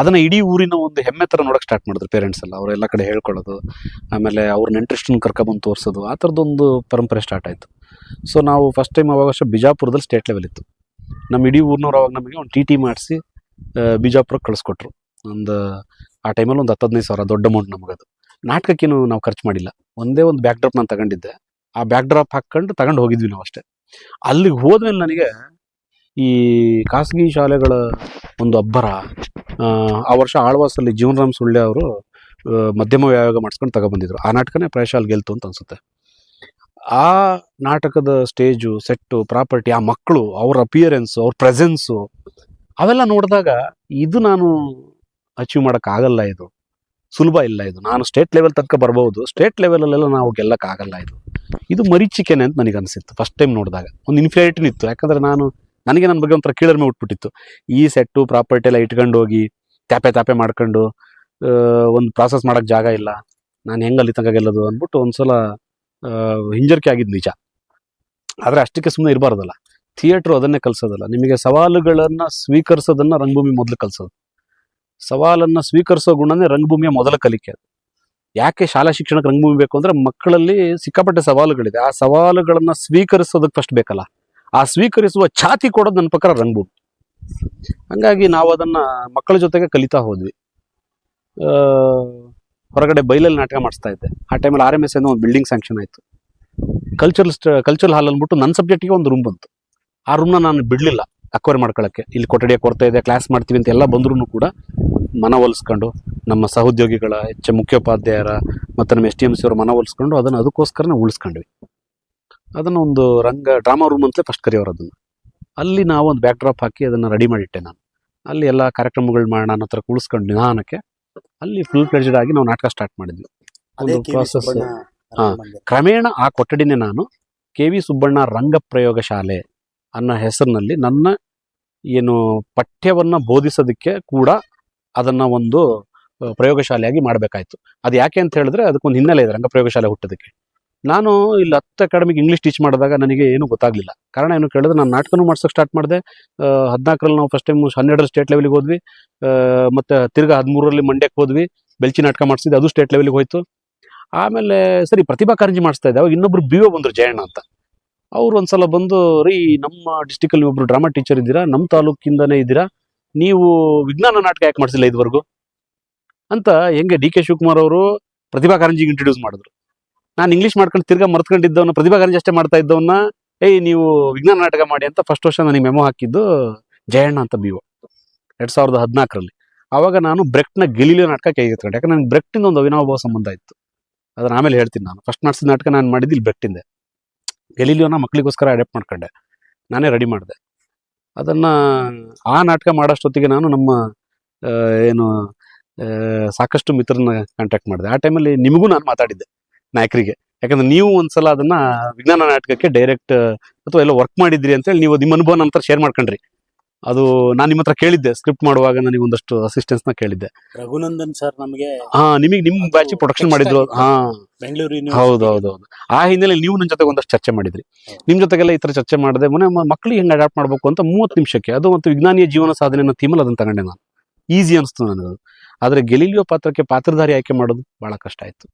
ಅದನ್ನ ಇಡೀ ಊರಿನ ಒಂದು ಹೆಮ್ಮೆ ತರ ನೋಡಕ್ ಸ್ಟಾರ್ಟ್ ಮಾಡಿದ್ರು ಪೇರೆಂಟ್ಸ್ ಎಲ್ಲ. ಅವರೆಲ್ಲ ಕಡೆ ಹೇಳ್ಕೊಳ್ಳೋದು. ಆಮೇಲೆ ಅವ್ರ ಇಂಟ್ರೆಸ್ಟನ್ನ ಕರ್ಕೊಬಂದು ತೋರಿಸೋದು. ಆ ಥರದ್ದೊಂದು ಪರಂಪರೆ ಸ್ಟಾರ್ಟ್ ಆಯ್ತು. ಸೊ ನಾವು ಫಸ್ಟ್ ಟೈಮ್ ಅವಾಗ ಬಿಜಾಪುರದಲ್ಲಿ ಸ್ಟೇಟ್ ಲೆವೆಲ್ ಇತ್ತು. ನಮ್ಮ ಇಡೀ ಊರಿನವ್ರು ಅವಾಗ ನಮಗೆ ಒಂದು ಟಿ ಟಿ ಮಾಡಿಸಿ ಬಿಜಾಪುರಕ್ಕೆ ಕಳಿಸ್ಕೊಟ್ರು. ಒಂದು, ಆ ಟೈಮಲ್ಲಿ ಒಂದು ಹತ್ತು ಹದಿನೈದು ಸಾವಿರ ದೊಡ್ಡ ಅಮೌಂಟ್ ನಮಗದು ನಾಟಕಕ್ಕೇನು ನಾವು ಖರ್ಚು ಮಾಡಿಲ್ಲ. ಒಂದೇ ಒಂದು ಬ್ಯಾಕ್ ಡ್ರಾಪ್ ನಾನು ತಗೊಂಡಿದ್ದೆ. ಆ ಬ್ಯಾಕ್ ಡ್ರಾಪ್ ಹಾಕ್ಕೊಂಡು ತಗೊಂಡು ಹೋಗಿದ್ವಿ ನಾವು ಅಷ್ಟೇ. ಅಲ್ಲಿಗೆ ಹೋದ್ಮೇಲೆ ನನಗೆ ಈ ಖಾಸಗಿ ಶಾಲೆಗಳ ಒಂದು ಅಬ್ಬರ ಆ, ವರ್ಷ ಆಳ್ವಾಸಲ್ಲಿ ಜೀವನರಾಮ್ ಸುಳ್ಳೆ ಅವರು ಮಧ್ಯಮ ವ್ಯಾಯೋಗ ಮಾಡಿಸ್ಕೊಂಡು ತಗೊಬಂದಿದ್ರು ಆ ನಾಟಕನೇ ಪ್ರಯಶಾಲ್ ಗೆಲ್ತು ಅಂತ ಅನ್ಸುತ್ತೆ. ಆ ನಾಟಕದ ಸ್ಟೇಜು ಸೆಟ್ಟು ಪ್ರಾಪರ್ಟಿ ಆ ಮಕ್ಕಳು ಅವ್ರ ಅಪಿಯರೆನ್ಸು ಅವ್ರ ಪ್ರೆಸೆನ್ಸು ಅವೆಲ್ಲ ನೋಡಿದಾಗ ಇದು ನಾನು ಅಚೀವ್ ಮಾಡೋಕ್ಕಾಗಲ್ಲ ಇದು. ಸುಲಭ ಇಲ್ಲ ಇದು. ನಾನು ಸ್ಟೇಟ್ ಲೆವೆಲ್ ತನಕ ಬರ್ಬೋದು. ಸ್ಟೇಟ್ ಲೆವೆಲಲ್ಲೆಲ್ಲ ನಾವು ಗೆಲ್ಲಕ್ಕಾಗಲ್ಲ ಇದು. ಇದು ಮರೀಚಿಕೆನೆ ಅಂತ ನನಗೆ ಅನಿಸಿತ್ತು ಫಸ್ಟ್ ಟೈಮ್ ನೋಡಿದಾಗ. ಒಂದು ಇನ್ಫಿಯಾರಿಟಿನ ಇತ್ತು. ಯಾಕಂದ್ರೆ ನಾನು ನನಗೆ ನನ್ನ ಬಗ್ಗೆ ಒಂಥರ ಕೀಳರ್ಮೆ ಉಟ್ಬಿಟ್ಟಿತ್ತು ಈ ಸೆಟ್ಟು ಪ್ರಾಪರ್ಟಿ ಎಲ್ಲ ಇಟ್ಕೊಂಡು ಹೋಗಿ ತ್ಯಾಪೆ ತ್ಯಾಪೆ ಮಾಡ್ಕೊಂಡು ಒಂದು ಪ್ರಾಸೆಸ್ ಮಾಡೋಕೆ ಜಾಗ ಇಲ್ಲ. ನಾನು ಹೆಂಗೆ ಅಲ್ಲಿ ತನಕ ಗೆಲ್ಲೋದು ಅಂದ್ಬಿಟ್ಟು ಒಂದು ಸಲ ಹಿಂಜರಿಕೆ ಆಗಿದ್ದು ನಿಜ. ಆದರೆ ಅಷ್ಟಕ್ಕೆ ಸುಮ್ಮನೆ ಇರಬಾರ್ದಲ್ಲ. ಥಿಯೇಟ್ರು ಅದನ್ನೇ ಕಲಿಸೋದಲ್ಲ. ನಿಮಗೆ ಸವಾಲುಗಳನ್ನು ಸ್ವೀಕರಿಸೋದನ್ನು ರಂಗಭೂಮಿ ಮೊದಲು ಕಲಿಸೋದು. ಸವಾಲನ್ನು ಸ್ವೀಕರಿಸೋ ಗುಣನೇ ರಂಗಭೂಮಿಯ ಮೊದಲ ಕಲಿಕೆ. ಅದು ಯಾಕೆ ಶಾಲಾ ಶಿಕ್ಷಣಕ್ಕೆ ರಂಗಭೂಮಿ ಬೇಕು ಅಂದರೆ ಮಕ್ಕಳಲ್ಲಿ ಸಿಕ್ಕಾಪಟ್ಟೆ ಸವಾಲುಗಳಿದೆ. ಆ ಸವಾಲುಗಳನ್ನು ಸ್ವೀಕರಿಸೋದಕ್ಕೆ ಫಸ್ಟ್ ಬೇಕಲ್ಲ. ಆ ಸ್ವೀಕರಿಸುವ ಛಾತಿ ಕೊಡೋದು ನನ್ನ ಪ್ರಕಾರ ರಂಗಭೂಮಿ ಹಂಗಾಗಿ ನಾವು ಅದನ್ನ ಮಕ್ಕಳ ಜೊತೆಗೆ ಕಲಿತಾ ಹೋದ್ವಿ. ಹೊರಗಡೆ ಬೈಲಲ್ಲಿ ನಾಟಕ ಮಾಡಿಸ್ತಾ ಇದ್ದೆ. ಆ ಟೈಮಲ್ಲಿ ಆರ್ ಎಂ ಎಸ್ ಎನ್ನು ಒಂದು ಬಿಲ್ಡಿಂಗ್ ಸ್ಯಾಂಕ್ಷನ್ ಆಯಿತು. ಕಲ್ಚರಲ್ ಕಲ್ಚರಲ್ ಹಾಲ್ ಅಂದ್ಬಿಟ್ಟು ನನ್ನ ಸಬ್ಜೆಕ್ಟಿಗೆ ಒಂದು ರೂಮ್ ಬಂತು. ಆ ರೂಮ್ನ ನಾನು ಬಿಡಲಿಲ್ಲ ಅಕ್ವೈರ್ ಮಾಡ್ಕೊಳ್ಳೋಕ್ಕೆ ಇಲ್ಲಿ ಕೊಠಡಿಯ ಕೊರತೆ ಇದೆ ಕ್ಲಾಸ್ ಮಾಡ್ತೀವಿ ಅಂತ ಎಲ್ಲ ಬಂದ್ರೂ ಕೂಡ ಮನವೊಲಿಸ್ಕೊಂಡು ನಮ್ಮ ಸಹೋದ್ಯೋಗಿಗಳ ಹೆಚ್ಚು ಮುಖ್ಯೋಪಾಧ್ಯಾಯರ, ಮತ್ತು ನಮ್ಮ ಎಸ್ ಟಿ ಎಂ ಸಿ ಅವರ ಮನವೊಲಿಸ್ಕೊಂಡು ಅದನ್ನು ಅದಕ್ಕೋಸ್ಕರನೇ ಉಳಿಸ್ಕೊಂಡ್ವಿ. ಅದನ್ನು ಒಂದು ರಂಗ ಡ್ರಾಮಾ ರೂಮ್ ಅಂತಲೇ ಫಸ್ಟ್ ಕರೆಯೋರು ಅದನ್ನು ಅಲ್ಲಿ ನಾವು ಒಂದು ಬ್ಯಾಕ್ ಡ್ರಾಪ್ ಹಾಕಿ ಅದನ್ನು ರೆಡಿ ಮಾಡಿಟ್ಟೆ ನಾನು. ಅಲ್ಲಿ ಎಲ್ಲ ಕಾರ್ಯಕ್ರಮಗಳು ಮಾಡೋಣ ಅನ್ನೋ ಥರ ಕೂಡಿಸ್ಕೊಂಡು ನಿಧಾನಕ್ಕೆ ಅಲ್ಲಿ ಫುಲ್ ಪ್ಲೇಜಡ್ ಆಗಿ ನಾವು ನಾಟಕ ಸ್ಟಾರ್ಟ್ ಮಾಡಿದ್ವಿ. ಒಂದು ಪ್ರಾಸೆಸ್ ಹಾ. ಕ್ರಮೇಣ ಆ ಕೊಠಡಿನೇ ನಾನು ಕೆ ವಿ ಸುಬ್ಬಣ್ಣ ರಂಗ ಪ್ರಯೋಗ ಶಾಲೆ ಅನ್ನೋ ಹೆಸರಿನಲ್ಲಿ ನನ್ನ ಏನು ಪಠ್ಯವನ್ನ ಬೋಧಿಸೋದಕ್ಕೆ ಕೂಡ ಅದನ್ನ ಒಂದು ಪ್ರಯೋಗಶಾಲೆಯಾಗಿ ಮಾಡಬೇಕಾಯಿತು. ಅದು ಯಾಕೆ ಅಂತ ಹೇಳಿದ್ರೆ ಅದಕ್ಕೊಂದು ಹಿನ್ನೆಲೆ ಇದೆ ರಂಗ ಪ್ರಯೋಗಶಾಲೆ ಹುಟ್ಟೋದಕ್ಕೆ. ನಾನು ಇಲ್ಲಿ ಹತ್ತು ಅಕಾಡೆಮಿಗೆ ಇಂಗ್ಲೀಷ್ ಟೀಚ್ ಮಾಡಿದಾಗ ನನಗೆ ಏನೂ ಗೊತ್ತಾಗ್ಲಿಲ್ಲ. ಕಾರಣ ಏನು ಕೇಳಿದ್ರೆ ನಾನು ನಾಟಕನೂ ಮಾಡ್ಸೋಕೆ ಸ್ಟಾರ್ಟ್ ಮಾಡಿದೆ. ಹದಿನಾಲ್ಕರಲ್ಲಿ ನಾವು ಫಸ್ಟ್ ಟೈಮ್ ಹನ್ನೆರಡರಲ್ಲಿ ಸ್ಟೇಟ್ ಲೆವೆಲಿಗೆ ಹೋದ್ವಿ. ಮತ್ತು ತಿರ್ಗಾ ಹದಿಮೂರರಲ್ಲಿ ಮಂಡ್ಯಕ್ಕೆ ಹೋದ್ವಿ. ಬೆಲ್ಚಿ ನಾಟಕ ಮಾಡಿಸಿದ್ದೆ, ಅದು ಸ್ಟೇಟ್ ಲೆವೆಲ್ಗೆ ಹೋಯ್ತು. ಆಮೇಲೆ ಸರಿ, ಪ್ರತಿಭಾ ಕಾರಂಜಿ ಮಾಡಿಸ್ತಾ ಇದ್ದೆ. ಅವಾಗ ಇನ್ನೊಬ್ರು ಬಿ ಒ ಬಂದ್ರು, ಜಯಣ್ಣ ಅಂತ. ಅವ್ರು ಒಂದ್ಸಲ ಬಂದು, ರೀ, ನಮ್ಮ ಡಿಸ್ಟಿಕಲ್ಲಿ ಒಬ್ಬರು ಡ್ರಾಮಾ ಟೀಚರ್ ಇದ್ದೀರಾ, ನಮ್ಮ ತಾಲೂಕಿಂದನೇ ಇದ್ದೀರಾ, ನೀವು ವಿಜ್ಞಾನ ನಾಟಕ ಯಾಕೆ ಮಾಡಿಸಿಲ್ಲ ಇದುವರೆಗೂ? ಅಂತ ಹೆಂಗೆ ಡಿ ಕೆ ಶಿವಕುಮಾರ್ ಅವರು ಪ್ರತಿಭಾ ಕಾರಂಜಿಗೆ ಇಂಟ್ರೊಡ್ಯೂಸ್ ಮಾಡಿದ್ರು. ನಾನು ಇಂಗ್ಲೀಷ್ ಮಾಡ್ಕೊಂಡು ತಿರ್ಗಾ ಮರ್ತ್ಕೊಂಡಿದ್ದವನ್ನ, ಪ್ರತಿಭಾ ಕಾರಂಜಿ ಅಷ್ಟೇ ಮಾಡ್ತಾ ಇದ್ದವನ್ನ, ಏಯ್, ನೀವು ವಿಜ್ಞಾನ ನಾಟಕ ಮಾಡಿ ಅಂತ ಫಸ್ಟ್ ವರ್ಷ ನನಗೆ ಮೆಮೊ ಹಾಕಿದ್ದು ಜಯಣ್ಣ ಅಂತ ಬಿ ಒ ಎರಡ್ ಸಾವಿರದ ಹದಿನಾಲ್ಕರಲ್ಲಿ. ಆವಾಗ ನಾನು ಬ್ರೆಕ್ಟ್ನ ಗೆಲಿಲಿಯೋ ನಾಟಕ ಕೈಗೆ ಎತ್ಕೊಂಡೆ. ಯಾಕಂದ್ರೆ ನನಗೆ ಬ್ರೆಕ್ಟಿಂದ ಒಂದು ಅವಿನಾಭಾವ ಸಂಬಂಧ ಇತ್ತು. ಅದನ್ನ ಆಮೇಲೆ ಹೇಳ್ತೀನಿ ನಾನು. ಫಸ್ಟ್ ಮಾಡಿಸಿದ ನಾಟಕ ನಾನು ಮಾಡಿದ್ದು ಇಲ್ಲಿ ಬ್ರೆಕ್ಟಿಂದೆ ಗೆಲಿಲಿಯೋನ ಮಕ್ಕಳಿಗೋಸ್ಕರ ಅಡಾಪ್ಟ್ ಮಾಡ್ಕೊಂಡೆ. ನಾನೇ ರೆಡಿ ಮಾಡಿದೆ. ಅದನ್ನ ಆ ನಾಟಕ ಮಾಡೋಷ್ಟೊತ್ತಿಗೆ ನಾನು ನಮ್ಮ ಏನು ಸಾಕಷ್ಟು ಮಿತ್ರರನ್ನ ಕಾಂಟ್ಯಾಕ್ಟ್ ಮಾಡಿದೆ. ಆ ಟೈಮಲ್ಲಿ ನಿಮಗೂ ನಾನು ಮಾತಾಡಿದ್ದೆ. ನಾಯಕರಿಗೆ. ಯಾಕಂದ್ರೆ ನೀವು ಒಂದ್ಸಲ ಅದನ್ನ ವಿಜ್ಞಾನ ನಾಟಕಕ್ಕೆ ಡೈರೆಕ್ಟ್ ಅಥವಾ ಎಲ್ಲ ವರ್ಕ್ ಮಾಡಿದ್ರಿ ಅಂತೇಳಿ ನೀವು ನಿಮ್ಮ ಅನುಭವ ನಂತರ ಶೇರ್ ಮಾಡ್ಕೊಂಡ್ರಿ. ಅದು ನಾನು ನಿಮ್ಮ ಹತ್ರ ಕೇಳಿದ್ದೆ ಸ್ಕ್ರಿಪ್ಟ್ ಮಾಡುವಾಗ ನನಗೆ ಒಂದಷ್ಟು ಅಸಿಸ್ಟೆನ್ಸ್ನ ಕೇಳಿದ್ದೆ. ರಘುನಂದನ್ ಸರ್ ನಮಗೆ ಹಾ ನಿಮಗೆ ನಿಮ್ ಅದು ಬ್ಯಾಚ್ ಪ್ರೊಡಕ್ಷನ್ ಮಾಡಿದ್ರು. ಹಾ. ಬೆಂಗಳೂರು ಹೌದು ಹೌದು ಹೌದು ಆ ಹಿನ್ನೆಲೆಯಲ್ಲಿ ನೀವು ನನ್ನ ಜೊತೆಗೆ ಒಂದಷ್ಟು ಚರ್ಚೆ ಮಾಡಿದ್ರಿ. ನಿಮ್ ಜೊತೆಗೆಲ್ಲ ಈ ತರ ಚರ್ಚೆ ಮಾಡಿದೆ ಮೊನ್ನೆ ಮಕ್ಕಳಿಗೆ ಮಕ್ಳಿಗೆ ಹೆಂಗ್ ಅಡಾಪ್ಟ್ ಮಾಡಬೇಕು ಅಂತ ಮೂವತ್ತು ನಿಮಿಷಕ್ಕೆ. ಅದು ಒಂದು ವಿಜ್ಞಾನಿಯ ಜೀವನ ಸಾಧನೆ ಅನ್ನೋ ಥೀಮಲ್ಲಿ ಅದನ್ನ ತಗೊಂಡೆ ನಾನು. ಈಸಿ ಅನಿಸ್ತು ನನಗದು. ಆದ್ರೆ ಗೆಲೀಲಿಯೋ ಪಾತ್ರಕ್ಕೆ ಪಾತ್ರಧಾರಿ ಆಯ್ಕೆ ಮಾಡೋದು ಬಹಳ ಕಷ್ಟ ಆಯ್ತು.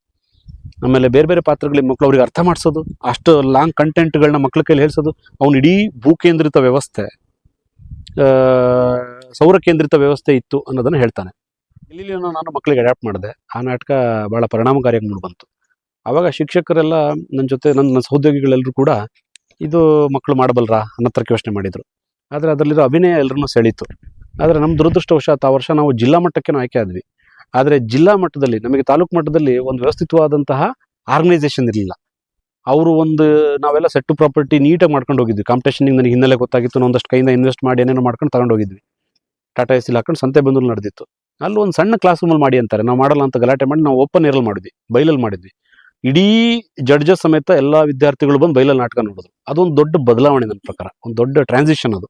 ಆಮೇಲೆ ಬೇರೆ ಬೇರೆ ಪಾತ್ರಗಳಿಗೆ ಮಕ್ಕಳು ಅವ್ರಿಗೆ ಅರ್ಥ ಮಾಡಿಸೋದು, ಅಷ್ಟು ಲಾಂಗ್ ಕಂಟೆಂಟ್ಗಳನ್ನ ಮಕ್ಕಳ ಕೈಲಿ ಹೇಳ್ಸೋದು, ಅವ್ನು ಇಡೀ ಭೂಕೇಂದ್ರಿತ ವ್ಯವಸ್ಥೆ ಸೌರ ಕೇಂದ್ರಿತ ವ್ಯವಸ್ಥೆ ಇತ್ತು ಅನ್ನೋದನ್ನ ಹೇಳ್ತಾನೆ. ಇಲ್ಲಿ ನಾನು ಮಕ್ಕಳಿಗೆ ಅಡಾಪ್ಟ್ ಮಾಡಿದೆ. ಆ ನಾಟಕ ಭಾಳ ಪರಿಣಾಮಕಾರಿಯಾಗಿ ಮೂಡಿ ಬಂತು. ಆವಾಗ ಶಿಕ್ಷಕರೆಲ್ಲ ನನ್ನ ಜೊತೆ ನನ್ನ ನನ್ನ ಸಹೋದ್ಯೋಗಿಗಳೆಲ್ಲರೂ ಕೂಡ ಇದು ಮಕ್ಕಳು ಮಾಡಬಲ್ರಾ ಅನ್ನೋ ಥರಕ್ಕೆ ಯೋಚನೆ ಮಾಡಿದರು. ಆದರೆ ಅದರಲ್ಲಿರೋ ಅಭಿನಯ ಎಲ್ಲರನ್ನೂ ಸೆಳೀತು. ಆದರೆ ನಮ್ಮ ದುರದೃಷ್ಟವಶಾತ್ ಆ ವರ್ಷ ನಾವು ಜಿಲ್ಲಾ ಮಟ್ಟಕ್ಕೆ ಆಯ್ಕೆ ಆದ್ವಿ. ಆದರೆ ಜಿಲ್ಲಾ ಮಟ್ಟದಲ್ಲಿ, ನಮಗೆ ತಾಲೂಕು ಮಟ್ಟದಲ್ಲಿ ಒಂದು ವ್ಯವಸ್ಥಿತವಾದಂತಹ ಆರ್ಗನೈಸೇಷನ್ ಇರಲಿಲ್ಲ. ಅವರು ಒಂದು ನಾವೆಲ್ಲ ಸೆಟ್ಟು ಪ್ರಾಪರ್ಟಿ ನೀಟಾಗಿ ಮಾಡ್ಕೊಂಡು ಹೋಗಿದ್ವಿ. ಕಾಂಪಿಟೇಷನ್ ನನಗೆ ಹಿನ್ನೆಲೆ ಗೊತ್ತಾಗಿತ್ತು. ಒಂದಷ್ಟು ಕೈಯಿಂದ ಇನ್ವೆಸ್ಟ್ ಮಾಡಿ ಏನೇನೋ ಮಾಡ್ಕೊಂಡು ತಗೊಂಡು ಹೋಗಿದ್ವಿ. ಟಾಟಾ ಎಸ್ ಹಾಕೊಂಡು ಸಂತೆ ಬಂದೂರು ನಡೆದಿತ್ತು. ಅಲ್ಲಿ ಒಂದು ಸಣ್ಣ ಕ್ಲಾಸ್ ರೂಮಲ್ಲಿ ಮಾಡಿ ಅಂತಾರೆ. ನಾವು ಮಾಡಲ್ಲ ಅಂತ ಗಲಾಟೆ ಮಾಡಿ ನಾವು ಓಪನ್ ಏರಲ್ಲಿ ಮಾಡಿದ್ವಿ. ಬೈಲಲ್ಲಿ ಮಾಡಿದ್ವಿ. ಇಡೀ ಜಡ್ಜಸ್ ಸಮೇತ ಎಲ್ಲಾ ವಿದ್ಯಾರ್ಥಿಗಳು ಬಂದು ಬೈಲಲ್ಲಿ ನಾಟಕ ನೋಡಿದ್ರು. ಅದೊಂದು ದೊಡ್ಡ ಬದಲಾವಣೆ ನನ್ನ ಪ್ರಕಾರ. ಒಂದು ದೊಡ್ಡ ಟ್ರಾನ್ಸಿಷನ್ ಅದು.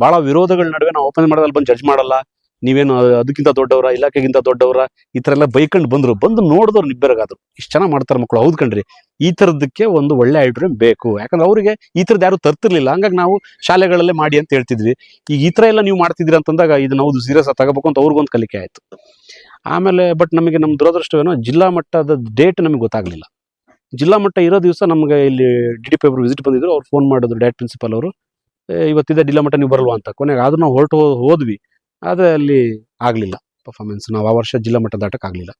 ಭಾಳ ವಿರೋಧಗಳ ನಡುವೆ ನಾವು ಓಪನ್ ಮಾಡೋದಲ್ಲಿ ಬಂದು ಜಡ್ಜ್ ಮಾಡಲ್ಲ. ನೀವೇನು ಅದಕ್ಕಿಂತ ದೊಡ್ಡವರ, ಇಲಾಖೆಗಿಂತ ದೊಡ್ಡವರ, ಈ ಥರ ಎಲ್ಲ ಬೈಕೊಂಡು ಬಂದ್ರು, ಬಂದು ನೋಡಿದವ್ರು ನಿಬ್ಬೆರಗಾದ್ರು. ಇಷ್ಟು ಚೆನ್ನಾಗಿ ಮಾಡ್ತಾರೆ ಮಕ್ಕಳು ಹೌದು ಕಣ್ರಿ. ಈ ಥರದಕ್ಕೆ ಒಂದು ಒಳ್ಳೆ ಐಡ್ರಿಮ್ ಬೇಕು. ಯಾಕಂದ್ರೆ ಅವರಿಗೆ ಈ ಥರದ್ದು ಯಾರು ತರ್ತಿರ್ಲಿಲ್ಲ. ಹಂಗಾಗಿ ನಾವು ಶಾಲೆಗಳಲ್ಲೇ ಮಾಡಿ ಅಂತ ಹೇಳ್ತಿದ್ವಿ. ಈಗ ಈ ಥರ ಎಲ್ಲ ನೀವು ಮಾಡ್ತಿದ್ದೀರಿ ಅಂತಂದಾಗ ಇದನ್ನ ನಾವು ಸೀರಿಯಸ್ ಆಗಿ ತಗೋಬೇಕು ಅಂತ ಅವ್ರಿಗೊಂದು ಕಲಿಕೆ ಆಯಿತು. ಆಮೇಲೆ ಬಟ್ ನಮಗೆ ನಮ್ಮ ದುರದೃಷ್ಟವೇನೋ, ಜಿಲ್ಲಾ ಮಟ್ಟದ ಡೇಟ್ ನಮಗೆ ಗೊತ್ತಾಗಲಿಲ್ಲ. ಜಿಲ್ಲಾ ಮಟ್ಟ ಇರೋ ದಿವಸ ನಮಗೆ ಇಲ್ಲಿ ಡಿ ಡಿ ಪಿ ಒಬ್ರು ವಿಸಿಟ್ ಬಂದಿದ್ರು. ಅವ್ರು ಫೋನ್ ಮಾಡಿದ್ರು ಡೈರೆಕ್ಟ್ ಪ್ರಿನ್ಸಿಪಲ್ ಅವರು. ಇವತ್ತಿದೆ ಜಿಲ್ಲಾ ಮಟ್ಟ ನೀವು ಬರಲ್ವಾ ಅಂತ. ಕೊನೆಗೆ ಆದ್ರೂ ನಾವು ಹೊರಟು ಹೋದ್ವಿ. ಆದರೆ ಅಲ್ಲಿ ಆಗಲಿಲ್ಲ ಪರ್ಫಾರ್ಮೆನ್ಸ್ ನಾವು ಆ ವರ್ಷ ಜಿಲ್ಲಾ ಮಟ್ಟ ಆಗಲಿಲ್ಲ.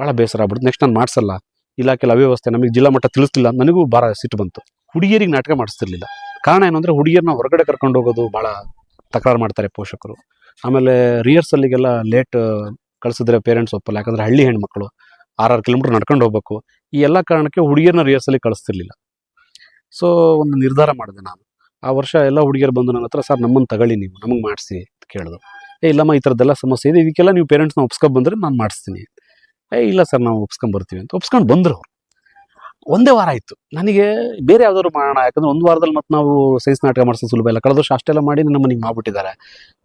ಭಾಳ ಬೇಸರ ಆಗ್ಬಿಡ್ತು. ನೆಕ್ಸ್ಟ್ ನಾನು ಮಾಡಿಸಲ್ಲ. ಇಲಾಖೆಯಲ್ಲಿ ಅವ್ಯವಸ್ಥೆ ನಮಗೆ ಜಿಲ್ಲಾ ಮಟ್ಟ ತಿಳಿಸ್ತಿಲ್ಲ ನನಗೂ ಭಾಳ ಸಿಟ್ಟು ಬಂತು. ಹುಡುಗಿಯರಿಗೆ ನಾಟಕ ಮಾಡಿಸ್ತಿರ್ಲಿಲ್ಲ. ಕಾರಣ ಏನು ಅಂದರೆ ಹುಡುಗಿಯರನ್ನ ಹೊರಗಡೆ ಕರ್ಕೊಂಡು ಹೋಗೋದು ಭಾಳ ತಕರಾರು ಮಾಡ್ತಾರೆ ಪೋಷಕರು. ಆಮೇಲೆ ರಿಹರ್ಸಲ್ಲಿಗೆಲ್ಲ ಲೇಟ್ ಕಳಿಸಿದ್ರೆ ಪೇರೆಂಟ್ಸ್ ಒಪ್ಪಲ್ಲ. ಯಾಕಂದರೆ ಹಳ್ಳಿ ಹೆಣ್ಮಕ್ಳು ಆರಾರು ಕಿಲೋಮೀಟ್ರ್ ನಡ್ಕೊಂಡು ಹೋಗ್ಬೇಕು. ಈ ಎಲ್ಲ ಕಾರಣಕ್ಕೆ ಹುಡುಗಿಯರನ್ನ ರಿಹರ್ಸಲ್ಲಿ ಕಳಿಸ್ತಿರ್ಲಿಲ್ಲ. ಸೊ ಒಂದು ನಿರ್ಧಾರ ಮಾಡಿದೆ ನಾನು. ಆ ವರ್ಷ ಎಲ್ಲ ಹುಡುಗಿಯರು ಬಂದು ನನ್ನ ಹತ್ರ, ಸರ್ ನಮ್ಮನ್ನು ತಗೊಳ್ಳಿ ನೀವು. ನಮಗೆ ಮಾಡಿಸಿ ಅಂತ ಕೇಳಿದ್ರು ಏ, ಇಲ್ಲಮ್ಮ, ಈ ಥರದ್ದೆಲ್ಲ ಸಮಸ್ಯೆ ಇದೆ. ಇದಕ್ಕೆಲ್ಲ ನೀವು ಪೇರೆಂಟ್ಸ್ನ ಒಪ್ಸ್ಕೊಂಡು ಬಂದರೆ ನಾನು ಮಾಡಿಸ್ತೀನಿ ಏ, ಇಲ್ಲ ಸರ್ ನಾವು ಒಪ್ಸ್ಕೊಂಡು ಬರ್ತೀವಿ ಅಂತ. ಒಪ್ಸ್ಕೊಂಡು ಬಂದರು ಅವ್ರು. ಒಂದೇ ವಾರ ಆಯಿತು. ನನಗೆ ಬೇರೆ ಯಾವ್ದಾದ್ರು ಮಾಡೋಣ, ಯಾಕಂದ್ರೆ ಒಂದು ವಾರದಲ್ಲಿ ಮತ್ತೆ ನಾವು ಸೈನ್ಸ್ ನಾಟಕ ಮಾಡಿಸೋ ಸುಲಭ ಇಲ್ಲ. ಕಳೆದ ವರ್ಷ ಅಷ್ಟೆಲ್ಲ ಮಾಡಿ ನಮ್ಮ ಮನೆಗೆ ಮಾಡ್ಬಿಟ್ಟಿದ್ದಾರೆ.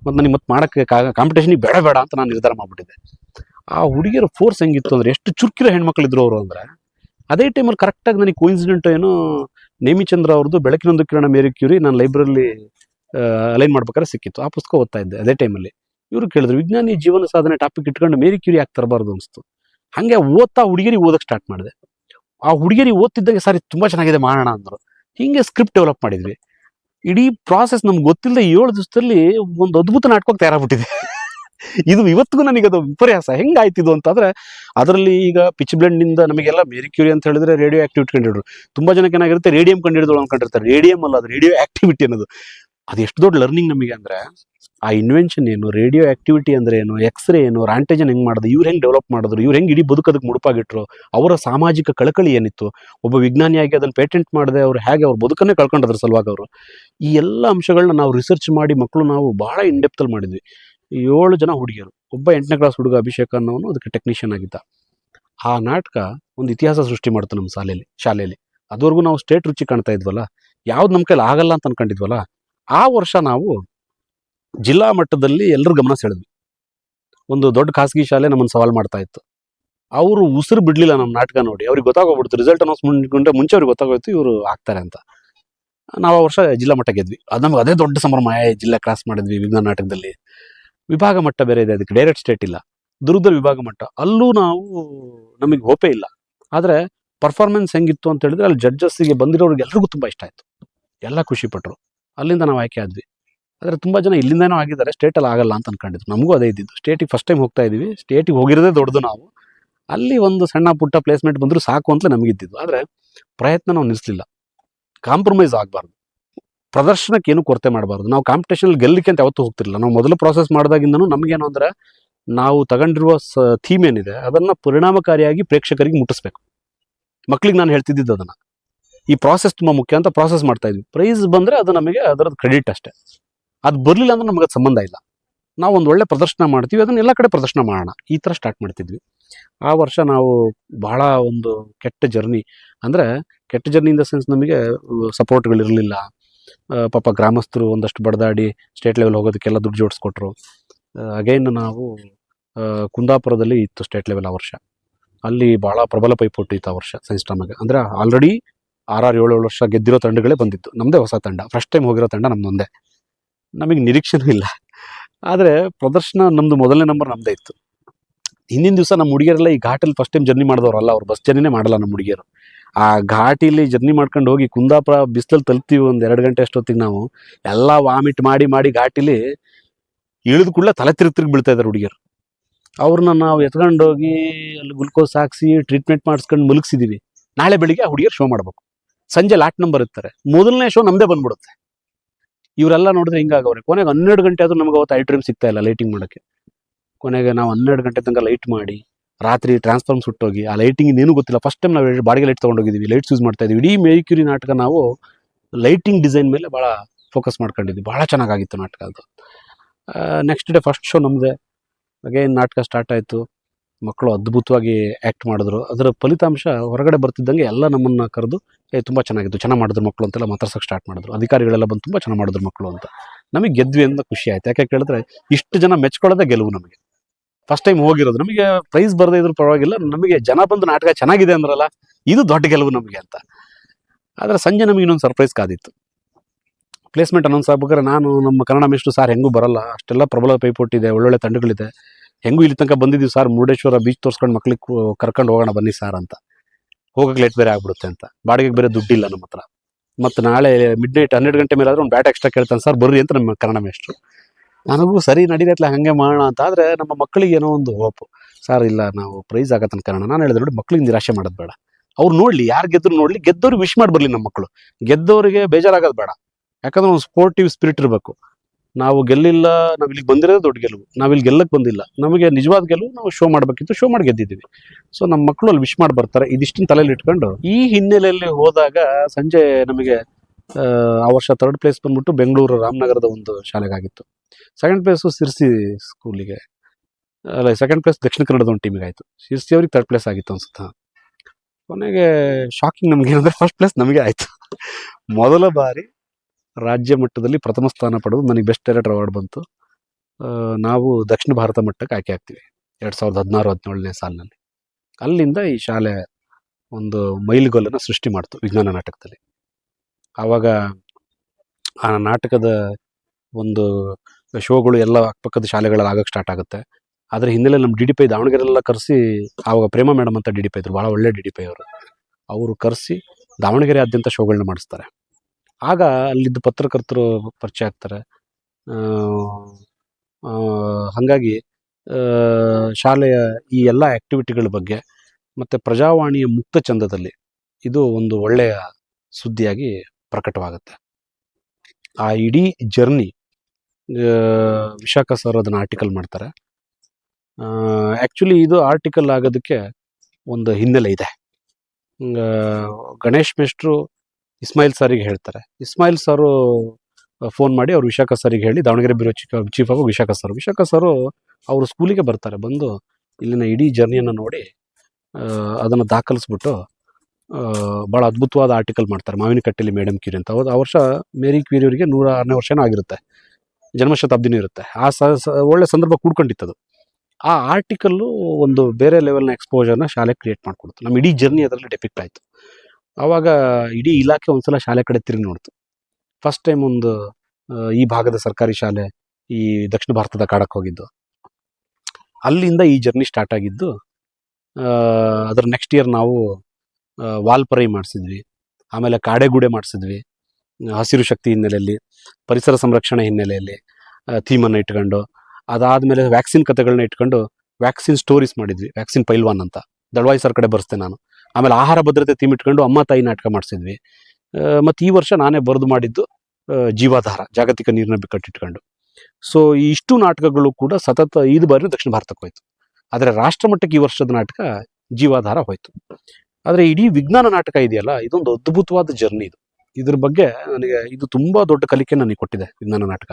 ಮತ್ತೆ ನನಗೆ ಮತ್ತೆ ಮಾಡೋಕ್ಕೆ ಕಾಂಪಿಟೇಷನ್ ಬೇಡ ಬೇಡ ಅಂತ ನಾನು ನಿರ್ಧಾರ ಮಾಡ್ಬಿಟ್ಟಿದ್ದೆ. ಆ ಹುಡುಗಿಯರ ಫೋರ್ಸ್ ಹೆಂಗಿತ್ತು ಅಂದ್ರೆ ಎಷ್ಟು ಚುರುಕಿರೋ ಹೆಣ್ಮಕ್ಳು ಇದ್ರು ಅವರು ಅಂದ್ರೆ, ಅದೇ ಟೈಮಲ್ಲಿ ಕರೆಕ್ಟಾಗಿ ನನಗೆ ಕೋಇನ್ಸಿಡೆಂಟ್ ಏನೋ ನೇಮಿಚಂದ್ರ ಅವ್ರದ್ದು ಬೆಳಕಿನೊಂದು ಕಿರಣ ಮೇರಿ ಕ್ಯೂರಿ ನಾನು ಲೈಬ್ರರಿಲಿ ಅಲೈನ್ ಮಾಡ್ಬೇಕಾದ್ರೆ ಸಿಕ್ಕಿತ್ತು. ಆ ಪುಸ್ತಕ ಓದ್ತಾ ಇದ್ದೆ ಅದೇ ಟೈಮಲ್ಲಿ ಇವರು ಕೇಳಿದ್ರು, ವಿಜ್ಞಾನಿ ಜೀವನ ಸಾಧನೆ ಟಾಪಿಕ್ ಇಟ್ಕೊಂಡು ಮೇರಿ ಕ್ಯೂರಿ ಯಾಕೆ ತರಬಾರ್ದು ಅನಿಸ್ತು? ಹಾಗೆ ಓದ್ತಾ ಹುಡುಗಿರಿಗೆ ಓದಕ್ಕೆ ಸ್ಟಾರ್ಟ್ ಮಾಡಿದೆ. ಆ ಹುಡುಗಿರಿಗೆ ಓದ್ತಿದ್ದಂಗೆ, ಸರಿ, ತುಂಬ ಚೆನ್ನಾಗಿದೆ ಮಾಡೋಣ ಅಂದ್ರು. ಹಿಂಗೆ ಸ್ಕ್ರಿಪ್ಟ್ ಡೆವಲಪ್ ಮಾಡಿದ್ವಿ. ಇಡೀ ಪ್ರಾಸೆಸ್ ನಮ್ಗೆ ಗೊತ್ತಿಲ್ಲದೆ ಏಳು ದಿವಸದಲ್ಲಿ ಒಂದು ಅದ್ಭುತ ನಾಟಕಕ್ಕೆ ತಯಾರಾಗ್ಬಿಟ್ಟಿದೆ. *laughs* ಇದು ಇವತ್ತಿಗೂ ನನಗೆ ಅದು ವಿಪರ್ಯಾಸ. ಇದು ಅಂತಂದ್ರೆ, ಅದರಲ್ಲಿ ಈಗ ಪಿಚ್ ಬ್ಲೆಂಡ್ನಿಂದ ನಮಗೆಲ್ಲ ಮೇರಿ ಕ್ಯೂರಿ ಅಂತ ಹೇಳಿದ್ರೆ ರೇಡಿಯೋ ಆಕ್ಟಿವಿಟಿ ಕಂಡಿಡ್ರು. ತುಂಬಾ ಜನಕ್ಕೆ ಏನಾಗಿರುತ್ತೆ ರೇಡಿಯಂ ಕಂಡಿಡಿದಳು ಅನ್ಕೊಂಡಿರ್ತಾರೆ. ರೇಡಿಯಂ ಅಲ್ಲ, ಅದು ರೇಡಿಯೋ ಆಕ್ಟಿವಿಟಿ ಅನ್ನೋದು. ಅದು ಎಷ್ಟು ದೊಡ್ಡ ಲರ್ನಿಂಗ್ ನಮಗೆ ಅಂದ್ರೆ, ಆ ಇನ್ವೆನ್ಷನ್ ಏನು ರೇಡಿಯೋ ಆಕ್ಟಿವಿಟಿ ಅಂದ್ರೆ ಏನು ಎಕ್ಸ್ರೇ ಏನು ರಾಂಟೇಜನ್ ಹೆಂಗೆ ಮಾಡಿದ್ರು ಇವ್ರು ಹೆಂಗೆ ಡೆವಲಪ್ ಮಾಡಿದ್ರು, ಇವ್ರು ಹೆಂಗೆ ಇಡೀ ಬದುಕೋದಕ್ಕೆ ಮುಡುಪಾಗಿಟ್ರು, ಅವರ ಸಾಮಾಜಿಕ ಕಳಕಳಿ ಏನಿತ್ತು, ಒಬ್ಬ ವಿಜ್ಞಾನಿಯಾಗಿ ಅದನ್ನ ಪೇಟೆಂಟ್ ಮಾಡದೆ ಅವ್ರು ಹೇಗೆ ಅವ್ರ ಬದುಕನ್ನೇ ಕಳ್ಕೊಂಡ್ರು ಸಲುವಾಗಿ ಅವರು. ಈ ಎಲ್ಲ ಅಂಶಗಳನ್ನ ನಾವು ರಿಸರ್ಚ್ ಮಾಡಿ ಮಕ್ಕಳು ನಾವು ಬಹಳ ಇನ್ಡೆಪ್ತಲ್ಲಿ ಮಾಡಿದ್ವಿ. ಏಳು ಜನ ಹುಡುಗಿಯರು, ಒಬ್ಬ ಎಂಟನೇ ಕ್ಲಾಸ್ ಹುಡುಗ ಅಭಿಷೇಕ ಅನ್ನೋನು ಅದಕ್ಕೆ ಟೆಕ್ನಿಷಿಯನ್ ಆಗಿದ್ದ. ಆ ನಾಟಕ ಒಂದು ಇತಿಹಾಸ ಸೃಷ್ಟಿ ಮಾಡ್ತು ನಮ್ಮ ಶಾಲೆಯಲ್ಲಿ ಶಾಲೆಯಲ್ಲಿ ಅದುವರೆಗೂ ನಾವು ಸ್ಟೇಟ್ ರುಚಿ ಕಾಣ್ತಾ ಇದ್ವಲ್ಲ, ಯಾವ್ದು ನಮ್ಮ ಕೈಲಿ ಆಗಲ್ಲ ಅಂತ ಅನ್ಕೊಂಡಿದ್ವಲ್ಲ ಆ ವರ್ಷ ನಾವು ಜಿಲ್ಲಾ ಮಟ್ಟದಲ್ಲಿ ಎಲ್ಲರೂ ಗಮನ ಸೆಳೆದ್ವಿ. ಒಂದು ದೊಡ್ಡ ಖಾಸಗಿ ಶಾಲೆ ನಮ್ಮನ್ನು ಸವಾಲ್ ಮಾಡ್ತಾ ಇತ್ತು. ಅವರು ಉಸಿರು ಬಿಡ್ಲಿಲ್ಲ ನಮ್ಮ ನಾಟಕ ನೋಡಿ. ಅವ್ರಿಗೆ ಗೊತ್ತಾಗೋಗ್ಬಿಡ್ತು ರಿಸಲ್ಟ್ ಅನೌನ್ಸ್ಮೆಂಟ್ ಮುಂಚೆ ಅವ್ರಿಗೆ ಗೊತ್ತಾಗೋಯ್ತು, ಇವರು ಆಗ್ತಾರೆ ಅಂತ. ನಾವು ಆ ವರ್ಷ ಜಿಲ್ಲಾ ಮಟ್ಟ ಗೆದ್ವಿ. ಅದು ನಮ್ಗೆ ಅದೇ ದೊಡ್ಡ ಸಂಭ್ರಮ. ಜಿಲ್ಲಾ ಕ್ರಾಸ್ ಮಾಡಿದ್ವಿ ವಿಜ್ಞಾನ ನಾಟಕದಲ್ಲಿ. ವಿಭಾಗ ಮಟ್ಟ ಬೇರೆ ಇದೆ, ಅದಕ್ಕೆ ಡೈರೆಕ್ಟ್ ಸ್ಟೇಟ್ ಇಲ್ಲ. ದುರ್ಗದ ವಿಭಾಗ ಮಟ್ಟ. ಅಲ್ಲೂ ನಾವು ನಮಗೆ ಹೋಪೆ ಇಲ್ಲ. ಆದರೆ ಪರ್ಫಾರ್ಮೆನ್ಸ್ ಹೆಂಗಿತ್ತು ಅಂತ ಹೇಳಿದ್ರೆ ಅಲ್ಲಿ ಜಡ್ಜಸ್ಸಿಗೆ ಬಂದಿರೋರಿಗೆ ಎಲ್ರಿಗೂ ತುಂಬ ಇಷ್ಟ ಆಯಿತು. ಎಲ್ಲ ಖುಷಿ ಪಟ್ಟರು ಅಲ್ಲಿಂದ ನಾವು ಆಯ್ಕೆ ಆದ್ವಿ. ಆದರೆ ತುಂಬ ಜನ ಇಲ್ಲಿಂದನೂ ಆಗಿದ್ದಾರೆ, ಸ್ಟೇಟಲ್ಲಿ ಆಗಲ್ಲ ಅಂತ ಅನ್ಕೊಂಡಿದ್ರು. ನಮಗೂ ಅದೇ ಇದ್ದಿದ್ದು. ಸ್ಟೇಟಿಗೆ ಫಸ್ಟ್ ಟೈಮ್ ಹೋಗ್ತಾ ಇದ್ವಿ ಸ್ಟೇಟಿಗೆ ಹೋಗಿರೋದೇ ದೊಡ್ಡದು ನಾವು. ಅಲ್ಲಿ ಒಂದು ಸಣ್ಣ ಪುಟ್ಟ ಪ್ಲೇಸ್ಮೆಂಟ್ ಬಂದರೂ ಸಾಕು ಅಂತಲೇ ನಮಗಿದ್ದಿದ್ದು ಆದರೆ ಪ್ರಯತ್ನ ನಾವು ನಿಲ್ಲಿಸಲಿಲ್ಲ ಕಾಂಪ್ರಮೈಸ್ ಆಗಬಾರ್ದು. ಪ್ರದರ್ಶನಕ್ಕೆ ಏನು ಕೊರತೆ ಮಾಡಬಾರ್ದು. ನಾವು ಕಾಂಪಿಟೇಷನ್ ಗೆಲ್ಲಕ್ಕೆ ಅಂತ ಯಾವತ್ತೂ ಹೋಗ್ತಿರಲಿಲ್ಲ. ನಾವು ಮೊದಲು ಪ್ರಾಸೆಸ್ ಮಾಡಿದಾಗಿಂದನೂ ನಮಗೇನು ಅಂದರೆ ನಾವು ತಗೊಂಡಿರುವ ಸ ಥೀಮ್ ಏನಿದೆ, ಅದನ್ನು ಪರಿಣಾಮಕಾರಿಯಾಗಿ ಪ್ರೇಕ್ಷಕರಿಗೆ ಮುಟ್ಟಿಸ್ಬೇಕು. ಮಕ್ಳಿಗೆ ನಾನು ಹೇಳ್ತಿದ್ದಿದ್ದು ಅದನ್ನು. ಈ ಪ್ರಾಸೆಸ್ ತುಂಬ ಮುಖ್ಯ ಅಂತ ಪ್ರಾಸೆಸ್ ಮಾಡ್ತಾ ಇದ್ವಿ. ಪ್ರೈಸ್ ಬಂದರೆ ಅದು ನಮಗೆ ಅದರದ್ದು ಕ್ರೆಡಿಟ್ ಅಷ್ಟೇ. ಅದು ಬರಲಿಲ್ಲ ಅಂದ್ರೆ ನಮಗೆ ಸಂಬಂಧ ಇಲ್ಲ. ನಾವು ಒಂದು ಒಳ್ಳೆ ಪ್ರದರ್ಶನ ಮಾಡ್ತೀವಿ, ಅದನ್ನ ಎಲ್ಲ ಕಡೆ ಪ್ರದರ್ಶನ ಮಾಡೋಣ. ಈ ಥರ ಸ್ಟಾರ್ಟ್ ಮಾಡ್ತಿದ್ವಿ. ಆ ವರ್ಷ ನಾವು ಬಹಳ ಒಂದು ಕೆಟ್ಟ ಜರ್ನಿ ಅಂದರೆ ಕೆಟ್ಟ ಜರ್ನಿ ಇನ್ ಸೆನ್ಸ್ ನಮಗೆ ಸಪೋರ್ಟ್ಗಳಿರಲಿಲ್ಲ ಪಾಪ ಗ್ರಾಮಸ್ಥರು ಒಂದಷ್ಟು ಬಡದಾಡಿ ಸ್ಟೇಟ್ ಲೆವೆಲ್ ಹೋಗೋದಕ್ಕೆಲ್ಲ ದುಡ್ಡು ಜೋಡಿಸ್ಕೊಟ್ರು. ಅಗೈನ್ ನಾವು ಕುಂದಾಪುರದಲ್ಲಿ ಇತ್ತು ಸ್ಟೇಟ್ ಲೆವೆಲ್ ಆ ವರ್ಷ. ಅಲ್ಲಿ ಬಹಳ ಪ್ರಬಲ ಪೈಪೋಟಿ ಇತ್ತು ಆ ವರ್ಷ ಸೈನ್ಸ್ ಅಂದರೆ ಆಲ್ರೆಡಿ ಆರು ಆರು ಏಳು ಏಳು ವರ್ಷ ಗೆದ್ದಿರೋ ತಂಡಗಳೇ ಬಂದಿತ್ತು. ನಮ್ಮದೇ ಹೊಸ ತಂಡ. ಫಸ್ಟ್ ಟೈಮ್ ಹೋಗಿರೋ ತಂಡ ನಮ್ದೊಂದೇ. ನಮಗೆ ನಿರೀಕ್ಷೆನೂ ಇಲ್ಲ. ಆದರೆ ಪ್ರದರ್ಶನ ನಮ್ಮದು ಮೊದಲನೇ ನಂಬರ್ ನಮ್ಮದೇ ಇತ್ತು. ಹಿಂದಿನ ದಿವಸ ನಮ್ಮ ಹುಡುಗಿಯರೆಲ್ಲ ಈ ಘಾಟಲ್ಲಿ ಫಸ್ಟ್ ಟೈಮ್ ಜರ್ನಿ ಮಾಡಿದವರಲ್ಲ, ಅವ್ರು ಬಸ್ ಜರ್ನಿನೇ ಮಾಡಲ್ಲ ನಮ್ಮ ಹುಡುಗಿಯರು. ಆ ಘಾಟಿಲಿ ಜರ್ನಿ ಮಾಡ್ಕೊಂಡು ಹೋಗಿ ಕುಂದಾಪುರ ಬಿಸಿಲಲ್ಲಿ ತಲುಪ್ತೀವಿ ಒಂದು ಎರಡು ಗಂಟೆ ಅಷ್ಟೊತ್ತಿಗೆ ನಾವು. ಎಲ್ಲ ವಾಮಿಟ್ ಮಾಡಿ ಮಾಡಿ ಘಾಟಿಲಿ ಇಳಿದ ಕೂಡಲೇ ತಲೆ ತಿರುಗಿ ಬೀಳ್ತಾ ಇದ್ದಾರೆ ಹುಡುಗಿಯರು. ಅವ್ರನ್ನ ನಾವು ಎತ್ಕೊಂಡೋಗಿ ಅಲ್ಲಿ ಗ್ಲುಕೋಸ್ ಹಾಕ್ಸಿ ಟ್ರೀಟ್ಮೆಂಟ್ ಮಾಡಿಸ್ಕೊಂಡು ಮಲಗಿಸಿದೀವಿ. ನಾಳೆ ಬೆಳಿಗ್ಗೆ ಆ ಹುಡುಗಿಯರು ಶೋ ಮಾಡಬೇಕು. ಸಂಜೆ ಲಾಟ್ ನಂಬರ್ ಇರ್ತಾರೆ. ಮೊದಲನೇ ಶೋ ನಮ್ಮದೇ ಬಂದ್ಬಿಡುತ್ತೆ. ಇವರೆಲ್ಲ ನೋಡಿದ್ರೆ ಹಿಂಗಾಗವ್ರೆ ಕೊನೆಗೆ ಹನ್ನೆರಡು ಗಂಟೆ ಆದ್ರೂ ನಮ್ಗೆ ಅವತ್ತು ಐ ಡ್ರೀಮ್ ಸಿಗ್ತಾ ಇಲ್ಲ ಲೈಟಿಂಗ್ ಮಾಡೋಕ್ಕೆ. ಕೊನೆಗೆ ನಾವು ಹನ್ನೆರಡು ಗಂಟೆ ತನಕ ಲೈಟ್ ಮಾಡಿ, ರಾತ್ರಿ ಟ್ರಾನ್ಸ್ಫಾರ್ಮ್ ಸುಟ್ಟೋಗಿ, ಆ ಲೈಟಿಂಗ್ ಇನ್ನೇನು ಗೊತ್ತಿಲ್ಲ. ಫಸ್ಟ್ ಟೈಮ್ ನಾವು ಬಾಡಿಗೆ ಲೈಟ್ ತೊಗೊಂಡೋಗಿದ್ದೀವಿ ಲೈಟ್ಸ್ ಯೂಸ್ ಮಾಡ್ತಾ ಇದ್ದೀವಿ. ಇಡೀ ಮೇಕ್ಯೂರಿ ನಾಟಕ ನಾವು ಲೈಟಿಂಗ್ ಡಿಸೈನ್ ಮೇಲೆ ಭಾಳ ಫೋಕಸ್ ಮಾಡ್ಕೊಂಡಿದ್ವಿ ಭಾಳ ಚೆನ್ನಾಗಾಗಿತ್ತು ನಾಟಕ ಅದು. ನೆಕ್ಸ್ಟ್ ಡೇ ಫಸ್ಟ್ ಶೋ ನಮ್ಮದೇ ಅಗೇನ್ ನಾಟಕ ಸ್ಟಾರ್ಟ್ ಆಯಿತು. ಮಕ್ಕಳು ಅದ್ಭುತವಾಗಿ ಆ್ಯಕ್ಟ್ ಮಾಡಿದ್ರು. ಅದರ ಫಲಿತಾಂಶ ಹೊರಗಡೆ ಬರ್ತಿದ್ದಂಗೆ ಎಲ್ಲ ನಮ್ಮನ್ನು ಕರೆದು, ಏ, ತುಂಬ ಚೆನ್ನಾಗಿತ್ತು, ಚೆನ್ನಾಗಿ ಮಾಡಿದ್ರು ಮಕ್ಕಳು ಅಂತೆಲ್ಲ ಮಾತಾಡ್ಸೋಕೆ ಸ್ಟಾರ್ಟ್ ಮಾಡಿದ್ರು. ಅಧಿಕಾರಿಗಳೆಲ್ಲ ಬಂದು, ತುಂಬ ಚೆನ್ನಾಗಿ ಮಾಡಿದ್ರು ಮಕ್ಕಳು ಅಂತ. ನಮಗೆ ಗೆದ್ವಿ ಅಂತ ಖುಷಿ ಆಯ್ತು. ಯಾಕೆ ಕೇಳಿದ್ರೆ, ಇಷ್ಟು ಜನ ಮೆಚ್ಕೊಳ್ಳೋದೇ ಗೆಲುವು ನಮಗೆ. ಫಸ್ಟ್ ಟೈಮ್ ಹೋಗಿರೋದು. ನಮಗೆ ಪ್ರೈಸ್ ಬರದೇ ಇದ್ರೂ ಪರವಾಗಿಲ್ಲ. ನಮಗೆ ಜನ ಬಂದು ನಾಟಕ ಚೆನ್ನಾಗಿದೆ ಅಂದ್ರಲ್ಲ, ಇದು ದೊಡ್ಡ ಗೆಲುವು ನಮಗೆ ಅಂತ. ಆದರೆ ಸಂಜೆ ನಮಗೆ ಇನ್ನೊಂದು ಸರ್ಪ್ರೈಸ್ ಕಾದಿತ್ತು. ಪ್ಲೇಸ್ಮೆಂಟ್ ಅನೌನ್ಸ್ ಆಗ್ಬೇಕಾದ್ರೆ ನಾನು, ನಮ್ಮ ಕನ್ನಡ ಮಿಸ್ಟ್ರು ಸಾರ್ ಹೆಂಗೂ ಬರಲ್ಲ. ಅಷ್ಟೆಲ್ಲ ಪ್ರಬಲ ಪೈಪೋಟಿದೆ ಒಳ್ಳೊಳ್ಳೆ ತಂಡಗಳಿದೆ. ಹೆಂಗೂ ಇಲ್ಲಿ ತನಕ ಬಂದಿದ್ದೀವಿ ಸರ್. ಮುರುಡೇಶ್ವರ ಬೀಚ್ ತೋರಿಸ್ಕೊಂಡು ಮಕ್ಳಿಗೆ ಕರ್ಕೊಂಡು ಹೋಗೋಣ ಬನ್ನಿ ಸರ್ ಅಂತ. ಹೋಗಕ್ಕೆ ಲೇಟ್ ಬೇರೆ ಆಗ್ಬಿಡುತ್ತೆ ಅಂತ. ಬಾಡಿಗೆಗೆ ಬೇರೆ ದುಡ್ಡಿಲ್ಲ ನಮ್ಮ ಹತ್ರ. ಮತ್ತು ನಾಳೆ ಮಿಡ್ ನೈಟ್ ಹನ್ನೆರಡು ಗಂಟೆ ಮೇಲೆ ಆದ್ರೆ ಒಂದು ಬ್ಯಾಟ್ ಎಕ್ಸ್ಟ್ರಾ ಕೇಳ್ತಾನೆ ಸರ್. ಬರ್ರಿ ಅಂತ ನಮ್ಮ ಕನ್ನಡ ಮೇಷ್ಟ್ರು ನನಗೂ ಸರಿ ನಡೀರತ್ಲ ಹಾಗೆ ಮಾಡೋಣ ಅಂತ. ಆದರೆ ನಮ್ಮ ಮಕ್ಕಳಿಗೆ ಏನೋ ಒಂದು ಹೋಪು ಸರ್ ಇಲ್ಲ, ನಾವು ಪ್ರೈಸ್ ಆಗತ್ತನ ಕಾರಣ ನಾನು ಹೇಳಿದೆ ನೋಡಿ ಮಕ್ಳಿಗೆ ನಿರಾಶೆ ಮಾಡೋದು ಬೇಡ. ಅವ್ರು ನೋಡಲಿ, ಯಾರು ಗೆದ್ರು ನೋಡ್ಲಿ. ಗೆದ್ದವ್ರಿಗೆ ವಿಶ್ ಮಾಡಿ ಬರಲಿ ನಮ್ಮ ಮಕ್ಕಳು ಗೆದ್ದವರಿಗೆ ಬೇಜಾರಾಗೋದು ಬೇಡ. ಯಾಕಂದ್ರೆ ಒಂದು ಸ್ಪೋರ್ಟಿವ್ ಸ್ಪಿರಿಟ್ ಇರಬೇಕು. ನಾವು ಗೆಲ್ಲಿಲ್ಲ ನಾವು ಇಲ್ಲಿಗೆ ಬಂದಿರೋದೇ ದೊಡ್ಡ ಗೆಲುವು. ನಾವು ಇಲ್ಲಿ ಗೆಲ್ಲಕ್ಕೆ ಬಂದಿಲ್ಲ. ನಮಗೆ ನಿಜವಾದ ಗೆಲುವು ನಾವು ಶೋ ಮಾಡಬೇಕಿತ್ತು ಶೋ ಮಾಡಿ ಗೆದ್ದಿದ್ದೀವಿ ಸೊ ನಮ್ಮ ಮಕ್ಕಳು ಅಲ್ಲಿ ವಿಶ್ ಮಾಡಿ ಬರ್ತಾರೆ ಇದಿಷ್ಟನ್ನ ತಲೆಯಲ್ಲಿ ಇಟ್ಕೊಂಡು ಈ ಹಿನ್ನೆಲೆಯಲ್ಲಿ ಹೋದಾಗ ಸಂಜೆ ನಮಗೆ ಆ, ಆ ವರ್ಷ ಥರ್ಡ್ ಪ್ಲೇಸ್ ಬಂದ್ಬಿಟ್ಟು ಬೆಂಗಳೂರು ರಾಮನಗರದ ಒಂದು ಶಾಲೆಗಾಗಿತ್ತು. ಸೆಕೆಂಡ್ ಪ್ಲೇಸು ಸಿರ್ಸಿ ಸ್ಕೂಲಿಗೆ ಅಲ್ಲ ಸೆಕೆಂಡ್ ಪ್ಲೇಸ್ ದಕ್ಷಿಣ ಕನ್ನಡದ ಒಂದು ಟೀಮಿಗೆ ಆಯಿತು. ಸಿರ್ಸಿ ಅವ್ರಿಗೆ ತರ್ಡ್ ಪ್ಲೇಸ್ ಆಗಿತ್ತು ಅನ್ಸುತ್ತಾ. ಕೊನೆಗೆ ಶಾಕಿಂಗ್ ನಮ್ಗೆ ಏನಂದ್ರೆ ಫಸ್ಟ್ ಪ್ಲೇಸ್ ನಮಗೆ ಆಯಿತು. ಮೊದಲ ಬಾರಿ ರಾಜ್ಯ ಮಟ್ಟದಲ್ಲಿ ಪ್ರಥಮ ಸ್ಥಾನ ಪಡೆದು ನನಗೆ ಬೆಸ್ಟ್ ಡೈರೆಕ್ಟರ್ ಅವಾರ್ಡ್ ಬಂತು. ನಾವು ದಕ್ಷಿಣ ಭಾರತ ಮಟ್ಟಕ್ಕೆ ಆಯ್ಕೆ ಆಗ್ತೀವಿ. ಎರಡು ಸಾವಿರದ ಹದಿನಾರು, ಹದಿನೇಳನೇ ಸಾಲಿನಲ್ಲಿ. ಅಲ್ಲಿಂದ ಈ ಶಾಲೆ ಒಂದು ಮೈಲುಗಲ್ಲನ್ನು ಸೃಷ್ಟಿ ಮಾಡ್ತು ವಿಜ್ಞಾನ ನಾಟಕದಲ್ಲಿ. ಆವಾಗ ಆ ನಾಟಕದ ಒಂದು ಶೋಗಳು ಎಲ್ಲ ಅಕ್ಕಪಕ್ಕದ ಶಾಲೆಗಳಲ್ಲಿ ಆಗೋಕ್ಕೆ ಸ್ಟಾರ್ಟ್ ಆಗುತ್ತೆ. ಆದರೆ ಹಿನ್ನೆಲೆ ನಮ್ಮ ಡಿ ಡಿ ಪೈ ದಾವಣಗೆರೆಲ್ಲ ಕರೆಸಿ, ಆವಾಗ ಪ್ರೇಮ ಮೇಡಮ್ ಅಂತ ಡಿ ಡಿ ಪೈ ಇದ್ರು ಭಾಳ ಒಳ್ಳೆ ಡಿ ಡಿ ಪೈ ಅವರು. ಅವರು ಕರೆಸಿ ದಾವಣಗೆರೆಯಾದ್ಯಂತ ಶೋಗಳನ್ನ ಮಾಡಿಸ್ತಾರೆ. ಆಗ ಅಲ್ಲಿದ್ದ ಪತ್ರಕರ್ತರು ಪರಿಚಯ ಆಗ್ತಾರೆ. ಹಾಗಾಗಿ ಶಾಲೆಯ ಈ ಎಲ್ಲ ಆ್ಯಕ್ಟಿವಿಟಿಗಳ ಬಗ್ಗೆ, ಮತ್ತು ಪ್ರಜಾವಾಣಿಯ ಮುಕ್ತ ಚಂದದಲ್ಲಿ ಇದು ಒಂದು ಒಳ್ಳೆಯ ಸುದ್ದಿಯಾಗಿ ಪ್ರಕಟವಾಗುತ್ತೆ. ಆ ಇಡೀ ಜರ್ನಿ ವಿಶಾಖ ಸರ್ ಅದನ್ನು ಆರ್ಟಿಕಲ್ ಮಾಡ್ತಾರೆ. ಆ್ಯಕ್ಚುಲಿ ಇದು ಆರ್ಟಿಕಲ್ ಆಗೋದಕ್ಕೆ ಒಂದು ಹಿನ್ನೆಲೆ ಇದೆ. ಗಣೇಶ್ ಮೇಷ್ಟ್ರು ಇಸ್ಮಾಯಿಲ್ ಸರಿಗೆ ಹೇಳ್ತಾರೆ. ಇಸ್ಮಾಯಿಲ್ ಸರು ಫೋನ್ ಮಾಡಿ ಅವ್ರು ವಿಶಾಖ ಸರಿಗೆ ಹೇಳಿ Davangere bureau chief chief of Vishakha sir. Vishakha sir ಅವರು ಸ್ಕೂಲಿಗೆ ಬರ್ತಾರೆ, ಬಂದು ಇಲ್ಲಿನ ಇಡೀ ಜರ್ನಿಯನ್ನು ನೋಡಿ ಅದನ್ನು ದಾಖಲಿಸ್ಬಿಟ್ಟು ಭಾಳ ಅದ್ಭುತವಾದ ಆರ್ಟಿಕಲ್ ಮಾಡ್ತಾರೆ ಮಾವಿನಕಟ್ಟೆಲಿ ಮೇಡಮ್ ಕ್ಯೂರಿ ಅಂತ. ಹೌದು ಆ ವರ್ಷ ಮೇರಿ ಕ್ಯೂರಿ ಅವರಿಗೆ ನೂರ ಆರನೇ ವರ್ಷನೂ ಆಗಿರುತ್ತೆ. ಜನ್ಮಶತಾಬ್ದಿನೂ ಇರುತ್ತೆ. ಆ ಸ- ಒಳ್ಳೆ ಸಂದರ್ಭ ಕೂಡ್ಕೊಂಡಿತ್ತದು. ಆ ಆರ್ಟಿಕಲ್ಲು ಒಂದು ಬೇರೆ ಲೆವೆಲ್ನ ಎಕ್ಸ್ಪೋಜರ್ನ ಶಾಲೆ ಕ್ರಿಯೇಟ್ ಮಾಡಿಕೊಡ್ತು. ನಮ್ಮ ಇಡೀ ಜರ್ನಿ ಅದರಲ್ಲಿ ಡೆಪಿಕ್ಟ್ ಆಯಿತು. ಆವಾಗ ಇಡೀ ಇಲಾಖೆ ಒಂದ್ಸಲ ಶಾಲೆ ಕಡೆ ತಿರುಗಿ ನೋಡ್ತು. ಫಸ್ಟ್ ಟೈಮ್ ಒಂದು ಈ ಭಾಗದ ಸರ್ಕಾರಿ ಶಾಲೆ ಈ ದಕ್ಷಿಣ ಭಾರತದ ಕಾಡಕ್ಕೆ ಹೋಗಿದ್ದು. ಅಲ್ಲಿಂದ ಈ ಜರ್ನಿ ಸ್ಟಾರ್ಟ್ ಆಗಿದ್ದು ಅದ್ರ ನೆಕ್ಸ್ಟ್ ಇಯರ್ ನಾವು ವಾಲ್ಪರೈ ಮಾಡಿಸಿದ್ವಿ. ಆಮೇಲೆ ಕಾಡೆಗೂಡೆ ಮಾಡಿಸಿದ್ವಿ. ಹಸಿರು ಶಕ್ತಿ ಹಿನ್ನೆಲೆಯಲ್ಲಿ, ಪರಿಸರ ಸಂರಕ್ಷಣೆ ಹಿನ್ನೆಲೆಯಲ್ಲಿ ಥೀಮನ್ನು ಇಟ್ಕೊಂಡು, ಅದಾದಮೇಲೆ ವ್ಯಾಕ್ಸಿನ್ ಕಥೆಗಳನ್ನ ಇಟ್ಕೊಂಡು ವ್ಯಾಕ್ಸಿನ್ ಸ್ಟೋರೀಸ್ ಮಾಡಿದ್ವಿ. ವ್ಯಾಕ್ಸಿನ್ ಪೈಲ್ವಾನ್ ಅಂತ. ದಳವಾಯಿ ಸರ್ ಕಡೆ ಬರ್ಸ್ತೆ ನಾನು. ಆಮೇಲೆ ಆಹಾರ ಭದ್ರತೆ ಥೀಮ್ ಇಟ್ಕೊಂಡು ಅಮ್ಮ ತಾಯಿ ನಾಟಕ ಮಾಡಿಸಿದ್ವಿ. ಮತ್ತು ಈ ವರ್ಷ ನಾನೇ ಬರೆದು ಮಾಡಿದ್ದು ಜೀವಾಧಾರ, ಜಾಗತಿಕ ನೀರಿನ ಬಿಕ್ಕಟ್ಟಿಟ್ಕೊಂಡು ಸೊ ಇಷ್ಟು ನಾಟಕಗಳು ಕೂಡ ಸತತ ಐದು ಬಾರಿ ದಕ್ಷಿಣ ಭಾರತಕ್ಕೆ ಹೋಯ್ತು. ಆದರೆ ರಾಷ್ಟ್ರ ಮಟ್ಟಕ್ಕೆ ಈ ವರ್ಷದ ನಾಟಕ ಜೀವಾಧಾರ ಹೋಯ್ತು. ಆದರೆ ಇಡೀ ವಿಜ್ಞಾನ ನಾಟಕ ಇದೆಯಲ್ಲ, ಇದೊಂದು ಅದ್ಭುತವಾದ ಜರ್ನಿ ಇದು. ಇದ್ರ ಬಗ್ಗೆ ನನಗೆ ಇದು ತುಂಬ ದೊಡ್ಡ ಕಲಿಕೆ ನನಗೆ ಕೊಟ್ಟಿದೆ ವಿಜ್ಞಾನ ನಾಟಕ.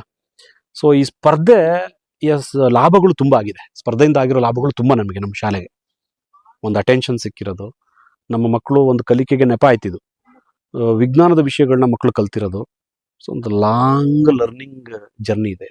ಸೊ ಈ ಸ್ಪರ್ಧೆ ಎಸ್ ಲಾಭಗಳು ತುಂಬ ಆಗಿದೆ. ಸ್ಪರ್ಧೆಯಿಂದ ಆಗಿರೋ ಲಾಭಗಳು ತುಂಬ ನಮಗೆ ನಮ್ಮ ಶಾಲೆಗೆ. ಒಂದು ಅಟೆನ್ಷನ್ ಸಿಕ್ಕಿರೋದು. ನಮ್ಮ ಮಕ್ಕಳು ಒಂದು ಕಲಿಕೆಗೆ ನೆಪ ಆ, ವಿಜ್ಞಾನದ ವಿಷಯಗಳನ್ನ ಮಕ್ಕಳು ಕಲ್ತಿರೋದು. ಸೊ ಒಂದು ಲಾಂಗ್ ಲರ್ನಿಂಗ್ ಜರ್ನಿ ಇದೆ.